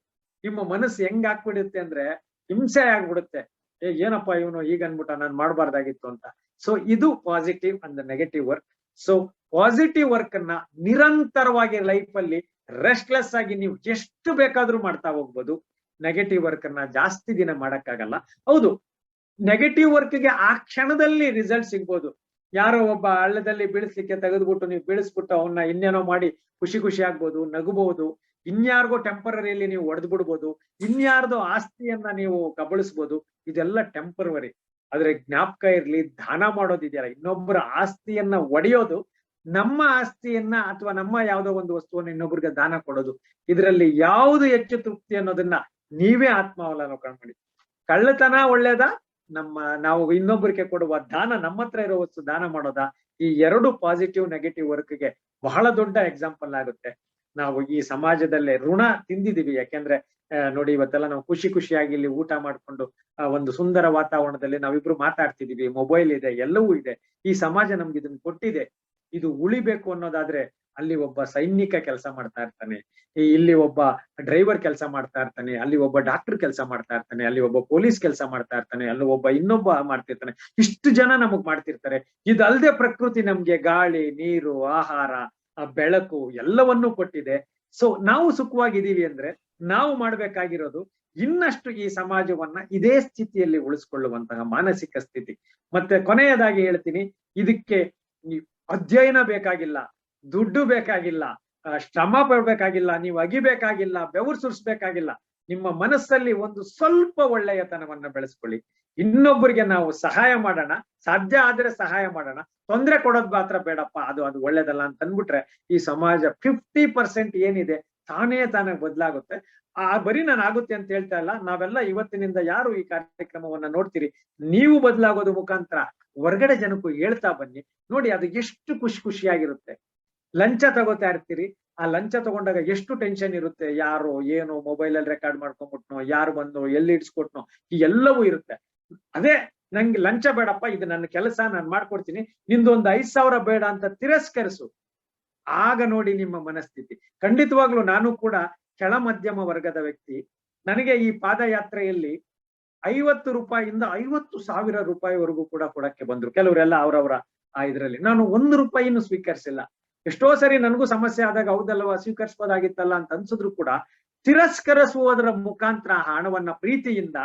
ನಿಮ್ಮ ಮನಸ್ಸು ಹೆಂಗ್ ಆಗ್ಬಿಡುತ್ತೆ ಅಂದ್ರೆ ಹಿಂಸೆ ಆಗ್ಬಿಡುತ್ತೆ. ಏ, ಏನಪ್ಪ ಇವನು? ಈಗ ಅನ್ಬಿಟ್ಟ ನಾನ್ ಮಾಡ್ಬಾರ್ದಾಗಿತ್ತು ಅಂತ. ಸೊ ಇದು positive and negative work so positive work ಅನ್ನ ನಿರಂತರವಾಗಿ ಲೈಫ್ ಅಲ್ಲಿ ರೆಸ್ಟ್ಲೆಸ್ ಆಗಿ ನೀವು ಎಷ್ಟು ಬೇಕಾದ್ರೂ ಮಾಡ್ತಾ ಹೋಗ್ಬೋದು. ನೆಗೆಟಿವ್ ವರ್ಕ್ ಅನ್ನ ಜಾಸ್ತಿ ದಿನ ಮಾಡಕ್ಕಾಗಲ್ಲ. ಹೌದು ನೆಗೆಟಿವ್ ವರ್ಕ್ಗೆ ಆ ಕ್ಷಣದಲ್ಲಿ ರಿಸಲ್ಟ್ ಸಿಗ್ಬೋದು. ಯಾರೋ ಒಬ್ಬ ಹಳ್ಳದಲ್ಲಿ ಬೀಳಿಸ್ಲಿಕ್ಕೆ ತೆಗೆದ್ಬಿಟ್ಟು ನೀವು ಬೀಳಿಸ್ಬಿಟ್ಟು ಅವನ್ನ ಇನ್ನೇನೋ ಮಾಡಿ ಖುಷಿ ಖುಷಿ ಆಗ್ಬೋದು ನಗಬಹುದು ಇನ್ಯಾರಿಗೋ ಟೆಂಪರರಿಯಲ್ಲಿ ನೀವು ಒಡೆದು ಬಿಡ್ಬೋದು ಇನ್ಯಾರ್ದೋ ಆಸ್ತಿಯನ್ನ ನೀವು ಕಬಳಿಸ್ಬೋದು, ಇದೆಲ್ಲ ಟೆಂಪರವರಿ ಆದ್ರೆ ಜ್ಞಾಪಕ ಇರ್ಲಿ, ದಾನ ಮಾಡೋದಿದೆಯಲ್ಲ ಇನ್ನೊಬ್ಬರ ಆಸ್ತಿಯನ್ನ ಒಡೆಯೋದು, ನಮ್ಮ ಆಸ್ತಿಯನ್ನ ಅಥವಾ ನಮ್ಮ ಯಾವುದೋ ಒಂದು ವಸ್ತುವನ್ನ ಇನ್ನೊಬ್ರಿಗೆ ದಾನ ಕೊಡೋದು, ಇದರಲ್ಲಿ ಯಾವುದು ಹೆಚ್ಚು ತೃಪ್ತಿ ಅನ್ನೋದನ್ನ ನೀವೇ ಆತ್ಮಾವಲೋಕನ ಮಾಡಿ. ಕಳ್ಳತನ ಒಳ್ಳೇದಾ? ನಮ್ಮ ನಾವು ಇನ್ನೊಬ್ಬರಿಗೆ ಕೊಡುವ ದಾನ ನಮ್ಮ ಹತ್ರ ಇರೋ ವಸ್ತು ದಾನ ಮಾಡೋದಾ? ಈ ಎರಡು ಪಾಸಿಟಿವ್ ನೆಗೆಟಿವ್ ವರ್ಕ್ಗೆ ಬಹಳ ದೊಡ್ಡ ಎಕ್ಸಾಂಪಲ್ ಆಗುತ್ತೆ. ನಾವು ಈ ಸಮಾಜದಲ್ಲೇ ಋಣ ತಿಂದಿದೀವಿ ಯಾಕೆಂದ್ರೆ ನೋಡಿ ಇವತ್ತೆಲ್ಲ ನಾವು ಖುಷಿ ಖುಷಿಯಾಗಿ ಇಲ್ಲಿ ಊಟ ಮಾಡ್ಕೊಂಡು ಒಂದು ಸುಂದರ ವಾತಾವರಣದಲ್ಲಿ ನಾವಿಬ್ರು ಮಾತಾಡ್ತಿದೀವಿ ಮೊಬೈಲ್ ಇದೆ, ಎಲ್ಲವೂ ಇದೆ. ಈ ಸಮಾಜ ನಮ್ಗೆ ಇದನ್ನ ಕೊಟ್ಟಿದೆ. ಇದು ಉಳಿಬೇಕು ಅನ್ನೋದಾದ್ರೆ ಅಲ್ಲಿ ಒಬ್ಬ ಸೈನಿಕ ಕೆಲಸ ಮಾಡ್ತಾ ಇರ್ತಾನೆ ಇಲ್ಲಿ ಒಬ್ಬ ಡ್ರೈವರ್ ಕೆಲಸ ಮಾಡ್ತಾ ಇರ್ತಾನೆ, ಅಲ್ಲಿ ಒಬ್ಬ ಡಾಕ್ಟರ್ ಕೆಲಸ ಮಾಡ್ತಾ ಇರ್ತಾನೆ, ಅಲ್ಲಿ ಒಬ್ಬ ಪೊಲೀಸ್ ಕೆಲಸ ಮಾಡ್ತಾ ಇರ್ತಾನೆ, ಅಲ್ಲಿ ಒಬ್ಬ ಇನ್ನೊಬ್ಬ ಮಾಡ್ತಿರ್ತಾನೆ. ಇಷ್ಟು ಜನ ನಮಗ್ ಮಾಡ್ತಿರ್ತಾರೆ. ಇದಲ್ದೆ ಪ್ರಕೃತಿ ನಮ್ಗೆ ಗಾಳಿ, ನೀರು, ಆಹಾರ ಬೆಳಕು ಎಲ್ಲವನ್ನೂ ಕೊಟ್ಟಿದೆ. ಸೊ ನಾವು ಸುಖವಾಗಿದ್ದೀವಿ ಅಂದ್ರೆ ನಾವು ಮಾಡ್ಬೇಕಾಗಿರೋದು ಇನ್ನಷ್ಟು ಈ ಸಮಾಜವನ್ನ ಇದೇ ಸ್ಥಿತಿಯಲ್ಲಿ ಉಳಿಸ್ಕೊಳ್ಳುವಂತಹ ಮಾನಸಿಕ ಸ್ಥಿತಿ. ಮತ್ತೆ ಕೊನೆಯದಾಗಿ ಹೇಳ್ತೀನಿ, ಇದಕ್ಕೆ ಅಧ್ಯಯನ ಬೇಕಾಗಿಲ್ಲ, ದುಡ್ಡು ಬೇಕಾಗಿಲ್ಲ ಶ್ರಮ ಪಡ್ಬೇಕಾಗಿಲ್ಲ, ನೀವು ಅಗಿಬೇಕಾಗಿಲ್ಲ, ಬೆವರು ಸುರಿಸ್ಬೇಕಾಗಿಲ್ಲ, ನಿಮ್ಮ ಮನಸ್ಸಲ್ಲಿ ಒಂದು ಸ್ವಲ್ಪ ಒಳ್ಳೆಯತನವನ್ನ ಬೆಳೆಸ್ಕೊಳ್ಳಿ. ಇನ್ನೊಬ್ಬರಿಗೆ ನಾವು ಸಹಾಯ ಮಾಡೋಣ, ಸಾಧ್ಯ ಆದ್ರೆ ಸಹಾಯ ಮಾಡೋಣ. ತೊಂದರೆ ಕೊಡೋದ್ ಮಾತ್ರ ಬೇಡಪ್ಪ, ಅದು ಅದು ಒಳ್ಳೇದಲ್ಲ ಅಂತ ಅಂದ್ಬಿಟ್ರೆ ಈ ಸಮಾಜ ಫಿಫ್ಟಿ ಪರ್ಸೆಂಟ್ ಏನಿದೆ, ತಾನೇ ತಾನೇ ಬದಲಾಗುತ್ತೆ. ಆ ಬರೀ ನಾನು ಆಗುತ್ತೆ ಅಂತ ಹೇಳ್ತಾ ಇಲ್ಲ, ನಾವೆಲ್ಲ ಇವತ್ತಿನಿಂದ ಯಾರು ಈ ಕಾರ್ಯಕ್ರಮವನ್ನ ನೋಡ್ತೀರಿ? ನೀವು ಬದಲಾಗೋದು ಮುಖಾಂತರ. ಹೊರಗಡೆ ಜನಕ್ಕೂ ಹೇಳ್ತಾ ಬನ್ನಿ. ನೋಡಿ, ಅದು ಎಷ್ಟು ಖುಷಿ ಖುಷಿಯಾಗಿರುತ್ತೆ. ಲಂಚ ತಗೋತಾ ಇರ್ತೀರಿ. ಆ ಲಂಚ ತಗೊಂಡಾಗ ಎಷ್ಟು ಟೆನ್ಷನ್ ಇರುತ್ತೆ. ಯಾರು, ಏನು ಮೊಬೈಲ್ ಅಲ್ಲಿ ರೆಕಾರ್ಡ್ ಮಾಡ್ಕೊಂಡ್ಬಿಟ್ನೋ ಯಾರು ಬಂದು ಎಲ್ಲಿ ಇಡ್ಸ್ಕೊಟ್ನೋ ಈ ಎಲ್ಲವೂ ಇರುತ್ತೆ. ಅದೇ ನಂಗೆ ಲಂಚ ಬೇಡಪ್ಪ, ಇದು ನನ್ನ ಕೆಲಸ, ನಾನು ಮಾಡ್ಕೊಡ್ತೀನಿ. ನಿಂದೊಂದು ಐದ್ ಸಾವಿರ ಬೇಡ ಅಂತ ತಿರಸ್ಕರಿಸು. ಆಗ ನೋಡಿ ನಿಮ್ಮ ಮನಸ್ಥಿತಿ. ಖಂಡಿತವಾಗ್ಲೂ ನಾನು ಕೂಡ ಕೆಳ ಮಧ್ಯಮ ವರ್ಗದ ವ್ಯಕ್ತಿ. ನನಗೆ ಈ ಪಾದಯಾತ್ರೆಯಲ್ಲಿ ಐವತ್ತು ರೂಪಾಯಿಯಿಂದ ಐವತ್ತು ಸಾವಿರ ರೂಪಾಯಿವರೆಗೂ ಕೂಡ ಕೊಡಕ್ಕೆ ಬಂದ್ರು. ಕೆಲವರೆಲ್ಲ ಅವರವರ ಆ ಇದರಲ್ಲಿ. ನಾನು ಒಂದು ರೂಪಾಯಿನೂ ಸ್ವೀಕರಿಸಿಲ್ಲ. ಎಷ್ಟೋ ಸರಿ ನನಗೂ ಸಮಸ್ಯೆ ಆದಾಗ ಹೌದಲ್ವಾ ಸ್ವೀಕರಿಸಬಹುದಾಗಿತ್ತಲ್ಲ ಅಂತ ಅನ್ಸಿದ್ರು ಕೂಡ ತಿರಸ್ಕರಿಸುವುದರ ಮುಖಾಂತರ ಹಣವನ್ನ ಪ್ರೀತಿಯಿಂದ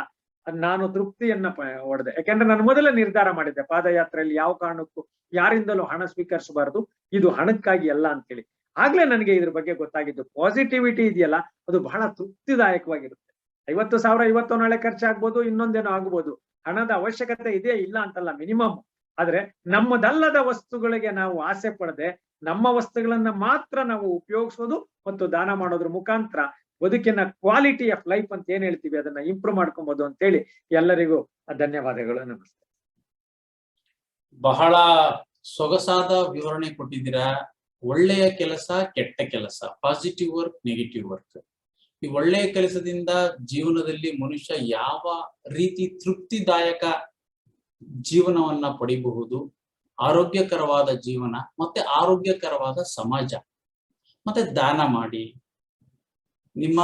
ನಾನು ತೃಪ್ತಿಯನ್ನ ಹೊಡೆದೆ ಯಾಕೆಂದ್ರೆ ನಾನು ಮೊದಲೇ ನಿರ್ಧಾರ ಮಾಡಿದ್ದೆ, ಪಾದಯಾತ್ರೆಯಲ್ಲಿ ಯಾವ ಕಾರಣಕ್ಕೂ ಯಾರಿಂದಲೂ ಹಣ ಸ್ವೀಕರಿಸಬಾರದು, ಇದು ಹಣಕ್ಕಾಗಿ ಅಲ್ಲ ಅಂತೇಳಿ ಆಗ್ಲೇ ನನಗೆ ಇದ್ರ ಬಗ್ಗೆ ಗೊತ್ತಾಗಿದ್ದು, ಪಾಸಿಟಿವಿಟಿ ಇದೆಯಲ್ಲ, ಅದು ಬಹಳ ತೃಪ್ತಿದಾಯಕವಾಗಿರುತ್ತೆ. ಐವತ್ತು ಸಾವಿರ ಇವತ್ತು ನಾಳೆ ಖರ್ಚಾಗ್ಬೋದು, ಇನ್ನೊಂದೇನೋ ಆಗ್ಬೋದು. ಹಣದ ಅವಶ್ಯಕತೆ ಇದೆ ಇಲ್ಲ ಅಂತಲ್ಲ, ಮಿನಿಮಮ್. ಆದ್ರೆ ನಮ್ಮದಲ್ಲದ ವಸ್ತುಗಳಿಗೆ ನಾವು ಆಸೆ ಪಡದೆ ನಮ್ಮ ವಸ್ತುಗಳನ್ನ ಮಾತ್ರ ನಾವು ಉಪಯೋಗಿಸೋದು ಮತ್ತು ದಾನ ಮಾಡೋದ್ರ ಮುಖಾಂತರ ಬದುಕಿನ ಕ್ವಾಲಿಟಿ ಆಫ್ ಲೈಫ್ ಅಂತ ಏನ್ ಹೇಳ್ತೀವಿ? ಅದನ್ನ ಇಂಪ್ರೂವ್ ಮಾಡ್ಕೊಬೋದು ಅಂತ ಹೇಳಿ ಎಲ್ಲರಿಗೂ ಧನ್ಯವಾದಗಳು, ನಮಸ್ತೆ. ಬಹಳ ಸೊಗಸಾದ ವಿವರಣೆ ಕೊಟ್ಟಿದ್ದೀರಾ? ಒಳ್ಳೆಯ ಕೆಲಸ, ಕೆಟ್ಟ ಕೆಲಸ ಪಾಸಿಟಿವ್ ವರ್ಕ್ ನೆಗೆಟಿವ್ ವರ್ಕ್ ಈ ಒಳ್ಳೆಯ ಕೆಲಸದಿಂದ ಜೀವನದಲ್ಲಿ ಮನುಷ್ಯ ಯಾವ ರೀತಿ ತೃಪ್ತಿದಾಯಕ ಜೀವನವನ್ನ ಪಡಿಬಹುದು? ಆರೋಗ್ಯಕರವಾದ ಜೀವನ ಮತ್ತೆ ಆರೋಗ್ಯಕರವಾದ ಸಮಾಜ. ಮತ್ತೆ ದಾನ ಮಾಡಿ. ನಿಮ್ಮ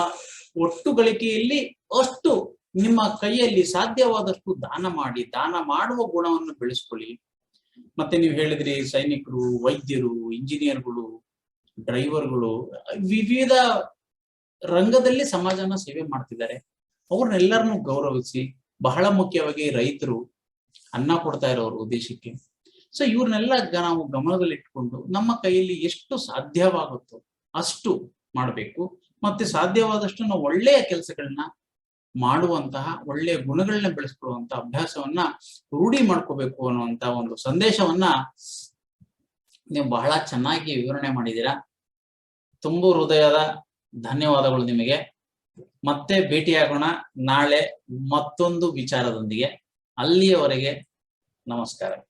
ಒಟ್ಟು ಗಳಿಕೆಯಲ್ಲಿ ಅಷ್ಟು ನಿಮ್ಮ ಕೈಯಲ್ಲಿ ಸಾಧ್ಯವಾದಷ್ಟು ದಾನ ಮಾಡಿ. ದಾನ ಮಾಡುವ ಗುಣವನ್ನು ಬೆಳೆಸ್ಕೊಳ್ಳಿ. ಮತ್ತೆ ನೀವು ಹೇಳಿದ್ರಿ ಸೈನಿಕರು, ವೈದ್ಯರು ಇಂಜಿನಿಯರ್ಗಳು ಡ್ರೈವರ್ಗಳು ವಿವಿಧ ರಂಗದಲ್ಲಿ ಸಮಾಜನ ಸೇವೆ ಮಾಡ್ತಿದ್ದಾರೆ. ಅವ್ರನ್ನೆಲ್ಲರನ್ನು ಗೌರವಿಸಿ ಬಹಳ ಮುಖ್ಯವಾಗಿ ರೈತರು ಅನ್ನ ಕೊಡ್ತಾ ಇರೋರು ದೇಶಕ್ಕೆ ಸೊ ಇವ್ರನ್ನೆಲ್ಲ ನಾವು ಗಮನದಲ್ಲಿಟ್ಕೊಂಡು ನಮ್ಮ ಕೈಯಲ್ಲಿ ಎಷ್ಟು ಸಾಧ್ಯವಾಗುತ್ತೋ ಅಷ್ಟು ಮಾಡಬೇಕು. ಮತ್ತೆ ಸಾಧ್ಯವಾದಷ್ಟು ನಾವು ಒಳ್ಳೆಯ ಕೆಲಸಗಳನ್ನ ಮಾಡುವಂತಹ, ಒಳ್ಳೆಯ ಗುಣಗಳನ್ನ ಬೆಳೆಸ್ಕೊಳ್ಳುವಂತ ಅಭ್ಯಾಸವನ್ನ ರೂಢಿ ಮಾಡ್ಕೋಬೇಕು ಅನ್ನುವಂತ ಒಂದು ಸಂದೇಶವನ್ನ ನೀವು ಬಹಳ ಚೆನ್ನಾಗಿ ವಿವರಣೆ ಮಾಡಿದ್ದೀರಾ. ತುಂಬು ಹೃದಯದ ಧನ್ಯವಾದಗಳು ನಿಮಗೆ. ಮತ್ತೆ ಭೇಟಿಯಾಗೋಣ ನಾಳೆ ಮತ್ತೊಂದು ವಿಚಾರದೊಂದಿಗೆ. ಅಲ್ಲಿಯವರೆಗೆ ನಮಸ್ಕಾರ.